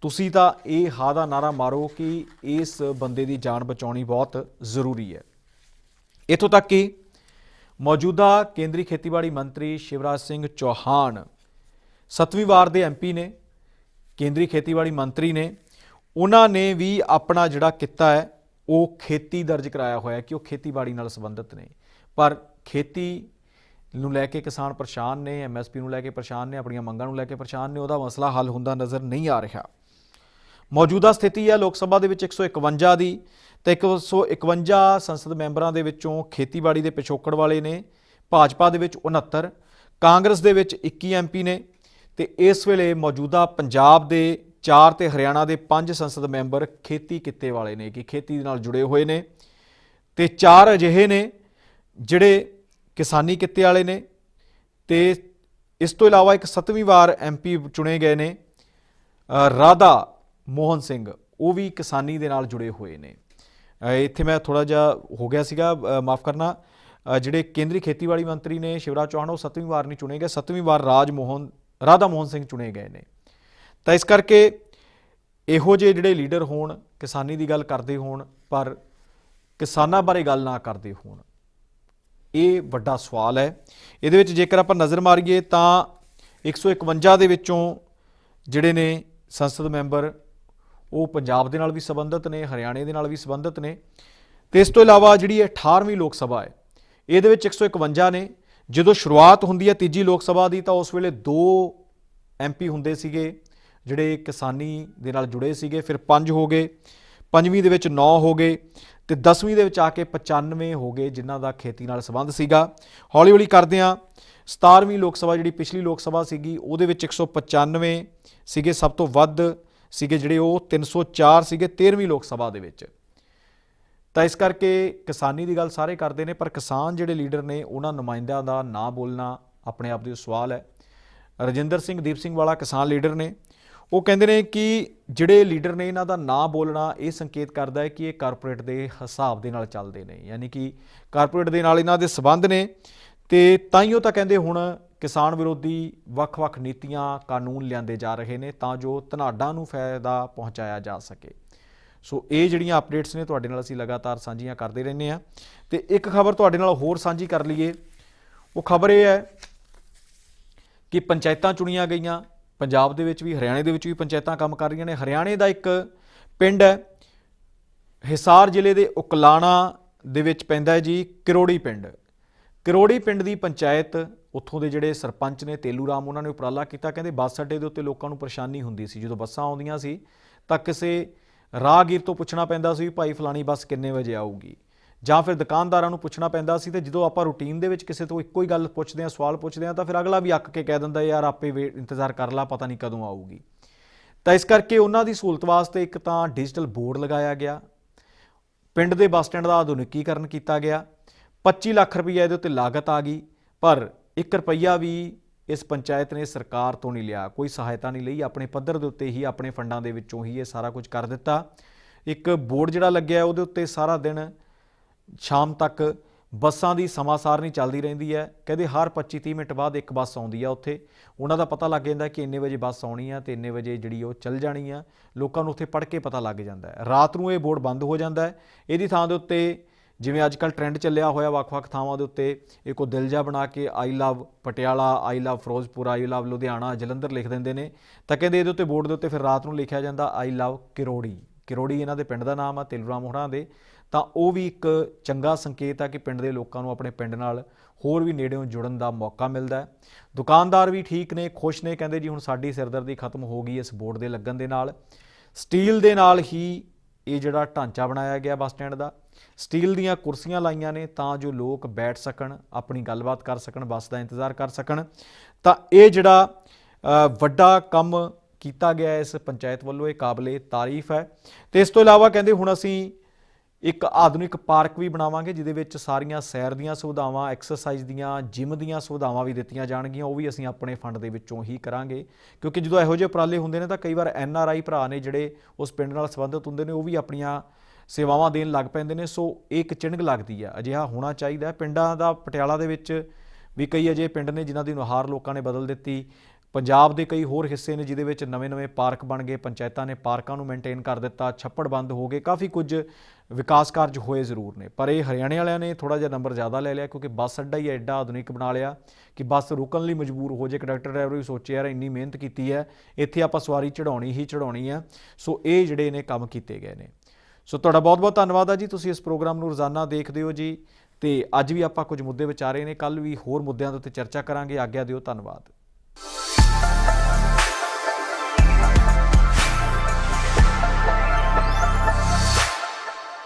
[SPEAKER 1] ਤੁਸੀਂ ਤਾਂ ਇਹ ਹਾ ਦਾ ਨਾਰਾ ਮਾਰੋ ਕਿ ਇਸ ਬੰਦੇ ਦੀ ਜਾਨ ਬਚਾਉਣੀ ਬਹੁਤ ਜ਼ਰੂਰੀ ਹੈ। ਇਥੋਂ ਤੱਕ ਕਿ ਮੌਜੂਦਾ ਕੇਂਦਰੀ ਖੇਤੀਬਾੜੀ ਮੰਤਰੀ ਸ਼ਿਵਰਾਜ ਸਿੰਘ ਚੌਹਾਨ ਸੱਤਵੀਂ ਵਾਰ ਦੇ ਐਮਪੀ ਨੇ, ਕੇਂਦਰੀ ਖੇਤੀਬਾੜੀ ਮੰਤਰੀ ਨੇ, ਉਹਨਾਂ ਨੇ ਵੀ ਆਪਣਾ ਜਿਹੜਾ ਕਿੱਤਾ ਹੈ, ਉਹ ਖੇਤੀ ਦਰਜ ਕਰਾਇਆ ਹੋਇਆ ਕਿ ਉਹ ਖੇਤੀਬਾੜੀ ਨਾਲ ਸੰਬੰਧਿਤ ਨੇ। ਪਰ ਖੇਤੀ ਨੂੰ ਲੈ ਕੇ ਕਿਸਾਨ ਪਰੇਸ਼ਾਨ ਨੇ ਐਮਐਸਪੀ ਨੂੰ ਲੈ ਕੇ ਪਰੇਸ਼ਾਨ ਨੇ, ਆਪਣੀਆਂ ਮੰਗਾਂ ਨੂੰ ਲੈ ਕੇ ਪਰੇਸ਼ਾਨ ਨੇ, ਉਹਦਾ ਮਸਲਾ ਹੱਲ ਹੁੰਦਾ ਨਜ਼ਰ ਨਹੀਂ ਆ ਰਿਹਾ। ਮੌਜੂਦਾ ਸਥਿਤੀ ਹੈ ਲੋਕ ਸਭਾ ਦੇ ਵਿੱਚ 151 ਦੀ ਤੇ 151 ਸੰਸਦ ਮੈਂਬਰਾਂ ਦੇ ਵਿੱਚੋਂ ਖੇਤੀਬਾੜੀ ਦੇ ਪਿਛੋਕੜ ਵਾਲੇ ਨੇ, ਭਾਜਪਾ ਦੇ ਵਿੱਚ 69 ਕਾਂਗਰਸ ਦੇ ਵਿੱਚ 21 ਐਮਪੀ ਨੇ ਤੇ ਇਸ ਵੇਲੇ ਮੌਜੂਦਾ ਪੰਜਾਬ ਦੇ 4 ਤੇ ਹਰਿਆਣਾ ਦੇ 5 ਸੰਸਦ ਮੈਂਬਰ ਖੇਤੀ ਕਿੱਤੇ ਵਾਲੇ ਨੇ ਕਿ ਖੇਤੀ ਦੇ ਨਾਲ ਜੁੜੇ ਹੋਏ ਨੇ ਤੇ 4 ਅਜਿਹੇ ਨੇ ਜਿਹੜੇ ਕਿਸਾਨੀ ਕਿੱਤੇ ਵਾਲੇ ਨੇ ਤੇ ਇਸ ਤੋਂ ਇਲਾਵਾ ਇੱਕ 7ਵੀਂ ਵਾਰ ਐਮਪੀ ਚੁਣੇ ਗਏ ਨੇ ਰਾਧਾ ਮੋਹਨ ਸਿੰਘ, ਉਹ ਵੀ ਕਿਸਾਨੀ ਦੇ ਨਾਲ ਜੁੜੇ ਹੋਏ ਨੇ। ਇੱਥੇ ਮੈਂ ਥੋੜਾ ਜਿਹਾ ਹੋ ਗਿਆ ਸੀਗਾ ਮਾਫ ਕਰਨਾ। ਜਿਹੜੇ ਕੇਂਦਰੀ ਖੇਤੀਬਾੜੀ ਮੰਤਰੀ ਨੇ ਸ਼ਿਵਰਾਜ ਚੌਹਾਨ, ਉਹ 7ਵੀਂ ਵਾਰ ਨਹੀਂ ਚੁਣੇ ਗਏ 7ਵੀਂ ਵਾਰ ਰਾਜ ਮੋਹਨ, ਰਾਧਾ ਮੋਹਨ ਸਿੰਘ ਚੁਣੇ ਗਏ ਨੇ। ਤਾਂ ਇਸ ਕਰਕੇ ਇਹੋ ਜਿਹੇ ਜਿਹੜੇ ਲੀਡਰ ਹੋਣ, ਕਿਸਾਨੀ ਦੀ ਗੱਲ ਕਰਦੇ ਹੋਣ, ਪਰ ਕਿਸਾਨਾਂ ਬਾਰੇ ਗੱਲ ਨਾ ਕਰਦੇ ਹੋਣ। ਇਹ ਵੱਡਾ ਸਵਾਲ ਹੈ। ਇਹਦੇ ਵਿੱਚ ਜੇਕਰ ਆਪਾਂ ਨਜ਼ਰ ਮਾਰੀਏ ਤਾਂ 151 ਦੇ ਵਿੱਚੋਂ ਜਿਹੜੇ ਨੇ ਸੰਸਦ ਮੈਂਬਰ, ਉਹ ਪੰਜਾਬ ਦੇ ਨਾਲ ਵੀ ਸੰਬੰਧਿਤ ਨੇ, ਹਰਿਆਣੇ ਦੇ ਨਾਲ ਵੀ ਸੰਬੰਧਿਤ ਨੇ। ਤੇ ਇਸ ਤੋਂ ਇਲਾਵਾ ਜਿਹੜੀ ਇਹ 18ਵੀਂ ਲੋਕ ਸਭਾ ਹੈ, ਇਹਦੇ ਵਿੱਚ 151 ਨੇ। ਜਦੋਂ ਸ਼ੁਰੂਆਤ ਹੁੰਦੀ ਹੈ ਤੀਜੀ ਲੋਕ ਸਭਾ ਦੀ ਤਾਂ ਉਸ ਵੇਲੇ ਦੋ ਐਮਪੀ ਹੁੰਦੇ ਸੀਗੇ, ਜਿਹੜੇ ਕਿਸਾਨੀ ਦੇ ਨਾਲ ਜੁੜੇ ਸੀਗੇ, ਫਿਰ 5 ਹੋ ਗਏ, ਪੰਜਵੀਂ ਦੇ ਵਿੱਚ 9 ਹੋ ਗਏ। ਤੇ 10ਵੀਂ ਦੇ ਵਿੱਚ ਆ ਕੇ 95 ਹੋ ਗਏ, ਜਿਨ੍ਹਾਂ ਦਾ ਖੇਤੀ ਨਾਲ ਸੰਬੰਧ ਸੀਗਾ। ਹੌਲੀ ਹੌਲੀ ਕਰਦੇ ਆ 17ਵੀਂ ਲੋਕ ਸਭਾ ਜਿਹੜੀ ਪਿਛਲੀ ਲੋਕ ਸਭਾ ਸੀਗੀ, ਉਹਦੇ ਵਿੱਚ 195 ਸੀਗੇ ਸਭ ਤੋਂ ਵੱਧ ਸੀਗੇ ਜਿਹੜੇ ਉਹ 304 ਸੀਗੇ 13ਵੀਂ ਲੋਕ ਸਭਾ ਦੇ ਵਿੱਚ। ਤਾਂ ਇਸ ਕਰਕੇ ਕਿਸਾਨੀ ਦੀ ਗੱਲ ਸਾਰੇ ਕਰਦੇ ਨੇ, ਪਰ ਕਿਸਾਨ ਜਿਹੜੇ ਲੀਡਰ ਨੇ, ਉਹਨਾਂ ਨੁਮਾਇੰਦਿਆਂ ਦਾ ਨਾ ਬੋਲਣਾ ਆਪਣੇ ਆਪ ਦੇ ਸਵਾਲ ਹੈ। ਰਜਿੰਦਰ ਸਿੰਘ, ਦੀਪ ਸਿੰਘ ਵਾਲਾ ਕਿਸਾਨ ਲੀਡਰ ਨੇ। ਉਹ ਕਹਿੰਦੇ ਨੇ ਕਿ ਜਿਹੜੇ ਲੀਡਰ ਨੇ ਇਹਨਾਂ ਦਾ ਨਾਂ ਬੋਲਣਾ, ਇਹ ਸੰਕੇਤ ਕਰਦਾ ਹੈ ਕਿ ਇਹ ਕਾਰਪੋਰੇਟ ਦੇ ਹਿਸਾਬ ਦੇ ਨਾਲ ਚੱਲਦੇ ਨੇ, ਯਾਨੀ ਕਿ ਕਾਰਪੋਰੇਟ ਦੇ ਨਾਲ ਇਹਨਾਂ ਦੇ ਸਬੰਧ ਨੇ ਤੇ ਤਾਈਓ ਤਾਂ ਕਹਿੰਦੇ ਹੁਣ ਕਿਸਾਨ ਵਿਰੋਧੀ ਵੱਖ-ਵੱਖ ਨੀਤੀਆਂ, ਕਾਨੂੰਨ ਲਿਆਂਦੇ ਜਾ ਰਹੇ ਨੇ ਤਾਂ ਜੋ ਧਨਾਡਾਂ ਨੂੰ ਫਾਇਦਾ ਪਹੁੰਚਾਇਆ ਜਾ ਸਕੇ। ਸੋ ਇਹ ਜਿਹੜੀਆਂ ਅਪਡੇਟਸ ਨੇ ਤੁਹਾਡੇ ਨਾਲ ਅਸੀਂ ਲਗਾਤਾਰ ਸਾਂਝੀਆਂ ਕਰਦੇ ਰਹਿੰਦੇ ਆ ਤੇ ਇੱਕ ਖਬਰ ਤੁਹਾਡੇ ਨਾਲ ਹੋਰ ਸਾਂਝੀ ਕਰ ਲਈਏ। ਉਹ ਖਬਰ ਇਹ ਹੈ ਕਿ ਪੰਚਾਇਤਾਂ ਚੁਣੀਆਂ ਗਈਆਂ ਪੰਜਾਬ ਦੇ ਵਿੱਚ ਵੀ, ਹਰਿਆਣੇ ਦੇ ਵਿੱਚ ਵੀ ਪੰਚਾਇਤਾਂ ਕੰਮ ਕਰ ਰਹੀਆਂ ਨੇ। ਹਰਿਆਣੇ ਦਾ ਇੱਕ ਪਿੰਡ ਹੈ, ਹਿਸਾਰ ਜ਼ਿਲ੍ਹੇ ਦੇ ਉਕਲਾਣਾ ਦੇ ਵਿੱਚ ਪੈਂਦਾ ਹੈ ਜੀ, ਕਿਰੋੜੀ ਪਿੰਡ। ਕਿਰੋੜੀ ਪਿੰਡ ਦੀ ਪੰਚਾਇਤ ਉੱਥੋਂ ਦੇ ਜਿਹੜੇ ਸਰਪੰਚ ਨੇ, ਤੇਲੂ ਰਾਮ, ਉਹਨਾਂ ਨੇ ਉਪਰਾਲਾ ਕੀਤਾ। ਕਹਿੰਦੇ ਬੱਸ ਅੱਡੇ ਦੇ ਉੱਤੇ ਲੋਕਾਂ ਨੂੰ ਪਰੇਸ਼ਾਨੀ ਹੁੰਦੀ ਸੀ। ਜਦੋਂ ਬੱਸਾਂ ਆਉਂਦੀਆਂ ਸੀ, ਤਾਂ ਕਿਸੇ ਰਾਹਗੀਰ ਤੋਂ ਪੁੱਛਣਾ ਪੈਂਦਾ ਸੀ ਭਾਈ, ਫਲਾਣੀ ਬੱਸ ਕਿੰਨੇ ਵਜੇ ਆਊਗੀ? ਜਾਂ ਫਿਰ ਦੁਕਾਨਦਾਰਾਂ ਨੂੰ ਪੁੱਛਣਾ ਪੈਂਦਾ ਸੀ ਤੇ ਜਦੋਂ ਆਪਾਂ ਰੂਟੀਨ ਦੇ ਵਿੱਚ ਕਿਸੇ ਤੋਂ ਇੱਕੋ ਹੀ ਗੱਲ ਪੁੱਛਦੇ ਹਾਂ, ਸਵਾਲ ਪੁੱਛਦੇ ਹਾਂ, ਤਾਂ ਫਿਰ ਅਗਲਾ ਵੀ ਅੱਕ ਕੇ ਕਹਿ ਦਿੰਦਾ, ਯਾਰ ਆਪੇ ਵੇਟ ਇੰਤਜ਼ਾਰ ਕਰ ਲਾ, ਪਤਾ ਨਹੀਂ ਕਦੋਂ ਆਊਗੀ। ਤਾਂ ਇਸ ਕਰਕੇ ਉਹਨਾਂ ਦੀ ਸਹੂਲਤ ਵਾਸਤੇ ਇੱਕ ਤਾਂ ਡਿਜੀਟਲ ਬੋਰਡ ਲਗਾਇਆ ਗਿਆ। ਪਿੰਡ ਦੇ ਬੱਸ ਸਟੈਂਡ ਦਾ ਆਧੁਨਿਕੀਕਰਨ ਕੀਤਾ ਗਿਆ। 25 ਲੱਖ ਰੁਪਈਆ ਇਹਦੇ ਉੱਤੇ ਲਾਗਤ ਆ ਗਈ, ਪਰ 1 ਰੁਪਈਆ ਵੀ ਇਸ ਪੰਚਾਇਤ ਨੇ ਸਰਕਾਰ ਤੋਂ ਨਹੀਂ ਲਿਆ। ਕੋਈ ਸਹਾਇਤਾ ਨਹੀਂ ਲਈ, ਆਪਣੇ ਪੱਧਰ ਦੇ ਉੱਤੇ ਹੀ, ਆਪਣੇ ਫੰਡਾਂ ਦੇ ਵਿੱਚੋਂ ਹੀ ਇਹ ਸਾਰਾ ਕੁਝ ਕਰ ਦਿੱਤਾ। ਇੱਕ ਬੋਰਡ ਜਿਹੜਾ ਲੱਗਿਆ, ਉਹਦੇ ਉੱਤੇ ਸਾਰਾ ਦਿਨ ਸ਼ਾਮ ਤੱਕ ਬੱਸਾਂ ਦੀ ਸਮਾਸਾਰ ਨਹੀਂ ਚੱਲਦੀ ਰਹਿੰਦੀ ਹੈ। ਕਹਿੰਦੇ ਹਰ 25-30 ਮਿੰਟ ਬਾਅਦ ਇੱਕ ਬੱਸ ਆਉਂਦੀ ਆ ਉੱਥੇ। ਉਹਨਾਂ ਦਾ ਪਤਾ ਲੱਗ ਜਾਂਦਾ ਕਿ ਇੰਨੇ ਵਜੇ ਬੱਸ ਆਉਣੀ ਆ ਤੇ ਇੰਨੇ ਵਜੇ ਜਿਹੜੀ ਉਹ ਚੱਲ ਜਾਣੀ ਆ। ਲੋਕਾਂ ਨੂੰ ਉੱਥੇ ਪੜ੍ਹ ਕੇ ਪਤਾ ਲੱਗ ਜਾਂਦਾ ਹੈ। ਰਾਤ ਨੂੰ ਇਹ ਬੋਰਡ ਬੰਦ ਹੋ ਜਾਂਦਾ ਹੈ। ਇਹਦੀ ਥਾਂ ਦੇ ਉੱਤੇ ਜਿਵੇਂ ਅੱਜ ਕੱਲ ਟ੍ਰੈਂਡ ਚੱਲਿਆ ਹੋਇਆ ਵੱਖ-ਵੱਖ ਥਾਵਾਂ ਦੇ ਉੱਤੇ ਇਹ ਉਹ ਦਿਲ ਜਿਹਾ ਬਣਾ ਕੇ I love Patiala, I love Firozpur, I love Ludhiana, Jalandhar ਲਿਖ ਦਿੰਦੇ ਨੇ। ਤਾਂ ਕਹਿੰਦੇ ਇਹਦੇ ਉੱਤੇ ਬੋਰਡ ਦੇ ਉੱਤੇ ਫਿਰ ਰਾਤ ਨੂੰ ਲਿਖਿਆ ਜਾਂਦਾ ਆਈ ਲਵ ਕਿਰੋੜੀ। ਕਿਰੋੜੀ ਇਹਨਾਂ ਦੇ ਪਿੰਡ ਦਾ ਨਾਮ ਆ ਤਿਲਰਾਮ ਹੋਰਾਂ ਦੇ। ਤਾਂ ਉਹ ਵੀ ਇੱਕ ਚੰਗਾ ਸੰਕੇਤ ਹੈ ਕਿ ਪਿੰਡ ਦੇ ਲੋਕਾਂ ਨੂੰ ਆਪਣੇ ਪਿੰਡ ਨਾਲ ਹੋਰ ਵੀ ਨੇੜਿਓਂ ਜੁੜਨ ਦਾ ਮੌਕਾ ਮਿਲਦਾ ਹੈ। ਦੁਕਾਨਦਾਰ ਵੀ ਠੀਕ ਨੇ, ਖੁਸ਼ ਨੇ, ਕਹਿੰਦੇ ਜੀ ਹੁਣ ਸਾਡੀ ਸਿਰਦਰਦੀ ਖਤਮ ਹੋ ਗਈ ਇਸ ਬੋਰਡ ਦੇ ਲੱਗਣ ਦੇ ਨਾਲ। ਸਟੀਲ ਦੇ ਨਾਲ ਹੀ ਇਹ ਜਿਹੜਾ ਢਾਂਚਾ ਬਣਾਇਆ ਗਿਆ ਬੱਸ ਸਟੈਂਡ ਦਾ। ਸਟੀਲ ਦੀਆਂ ਕੁਰਸੀਆਂ ਲਾਈਆਂ ਨੇ ਤਾਂ ਜੋ ਲੋਕ ਬੈਠ ਸਕਣ, ਆਪਣੀ ਗੱਲਬਾਤ ਕਰ ਸਕਣ, ਬੱਸ ਦਾ ਇੰਤਜ਼ਾਰ ਕਰ ਸਕਣ। ਤਾਂ ਇਹ ਜਿਹੜਾ ਵੱਡਾ ਕੰਮ ਕੀਤਾ ਗਿਆ ਇਸ ਪੰਚਾਇਤ ਵੱਲੋਂ, ਇਹ ਕਾਬਲੇ ਤਾਰੀਫ ਹੈ। ਤੇ ਇਸ ਤੋਂ ਇਲਾਵਾ ਕਹਿੰਦੇ ਹੁਣ ਅਸੀਂ ਇੱਕ ਆਧੁਨਿਕ ਪਾਰਕ ਵੀ ਬਣਾਵਾਂਗੇ, ਜਿਹਦੇ ਵਿੱਚ ਸਾਰੀਆਂ ਸੈਰ ਦੀਆਂ ਸੁਵਿਧਾਵਾਂ, ਐਕਸਰਸਾਈਜ਼ ਦੀਆਂ, ਜਿਮ ਦੀਆਂ ਸੁਵਿਧਾਵਾਂ ਵੀ ਦਿੱਤੀਆਂ ਜਾਣਗੀਆਂ, ਉਹ ਵੀ ਅਸੀਂ ਆਪਣੇ ਫੰਡ ਦੇ ਵਿੱਚੋਂ ਹੀ ਕਰਾਂਗੇ। ਕਿਉਂਕਿ ਜਦੋਂ ਇਹੋ ਜਿਹੇ ਉਪਰਾਲੇ ਹੁੰਦੇ ਨੇ, ਤਾਂ ਕਈ ਵਾਰ ਐਨ ਆਰ ਆਈ ਭਰਾ ਨੇ ਜਿਹੜੇ ਉਸ ਪਿੰਡ ਨਾਲ ਸੰਬੰਧਿਤ ਹੁੰਦੇ ਨੇ, ਉਹ ਵੀ ਆਪਣੀਆਂ ਸੇਵਾਵਾਂ ਦੇਣ ਲੱਗ ਪੈਂਦੇ ਨੇ। ਸੋ ਇਹ ਇੱਕ ਚਿੰਗ ਲੱਗਦੀ ਆ, ਅਜਿਹਾ ਹੋਣਾ ਚਾਹੀਦਾ। ਪਿੰਡਾਂ ਦਾ, ਪਟਿਆਲਾ ਦੇ ਵਿੱਚ ਵੀ ਕਈ ਅਜੇ ਪਿੰਡ ਨੇ, ਜਿਨ੍ਹਾਂ ਦੀ ਨੁਹਾਰ ਲੋਕਾਂ ਨੇ ਬਦਲ ਦਿੱਤੀ। ਪੰਜਾਬ ਦੇ ਕਈ ਹੋਰ ਹਿੱਸੇ ਨੇ ਜਿਹਦੇ ਵਿੱਚ ਨਵੇਂ-ਨਵੇਂ ਪਾਰਕ ਬਣ ਗਏ, ਪੰਚਾਇਤਾਂ ਨੇ ਪਾਰਕਾਂ ਨੂੰ ਮੇਨਟੇਨ ਕਰ ਦਿੱਤਾ, ਛੱਪੜ ਬੰਦ ਹੋ ਗਏ, ਕਾਫੀ ਕੁਝ ਵਿਕਾਸ ਕਾਰਜ ਹੋਏ ਜ਼ਰੂਰ ਨੇ। ਪਰ ਇਹ ਹਰਿਆਣੇ ਵਾਲਿਆਂ ਨੇ ਥੋੜਾ ਜਿਹਾ ਨੰਬਰ ਜ਼ਿਆਦਾ ਲੈ ਲਿਆ ਕਿਉਂਕਿ ਬੱਸ ਅੱਡਾ ਹੀ ਐਡਾ ਆਧੁਨਿਕ ਬਣਾ ਲਿਆ ਕਿ ਬੱਸ ਰੁਕਣ ਲਈ ਮਜਬੂਰ ਹੋ ਜੇ। ਕੰਡਕਟਰ ਡਰਾਈਵਰ ਵੀ ਸੋਚੇ ਯਾਰ ਇੰਨੀ ਮਿਹਨਤ ਕੀਤੀ ਹੈ, ਇੱਥੇ ਆਪਾਂ ਸਵਾਰੀ ਚੜਾਉਣੀ ਹੀ ਚੜਾਉਣੀ ਹੈ ਸੋ ਇਹ ਜਿਹੜੇ ਨੇ ਕੰਮ ਕੀਤੇ ਗਏ ਨੇ। ਸੋ ਤੁਹਾਡਾ ਬਹੁਤ-ਬਹੁਤ ਧੰਨਵਾਦ ਆ ਜੀ। ਤੁਸੀਂ ਇਸ ਪ੍ਰੋਗਰਾਮ ਨੂੰ ਰੋਜ਼ਾਨਾ ਦੇਖਦੇ ਹੋ ਜੀ ਤੇ ਅੱਜ ਵੀ ਆਪਾਂ ਕੁਝ ਮੁੱਦੇ ਵਿਚਾਰੇ ਨੇ ਕੱਲ ਵੀ ਹੋਰ ਮੁੱਦਿਆਂ ਦੇ ਉੱਤੇ ਚਰਚਾ ਕਰਾਂਗੇ। ਆਗਿਆ ਦਿਓ, ਧੰਨਵਾਦ।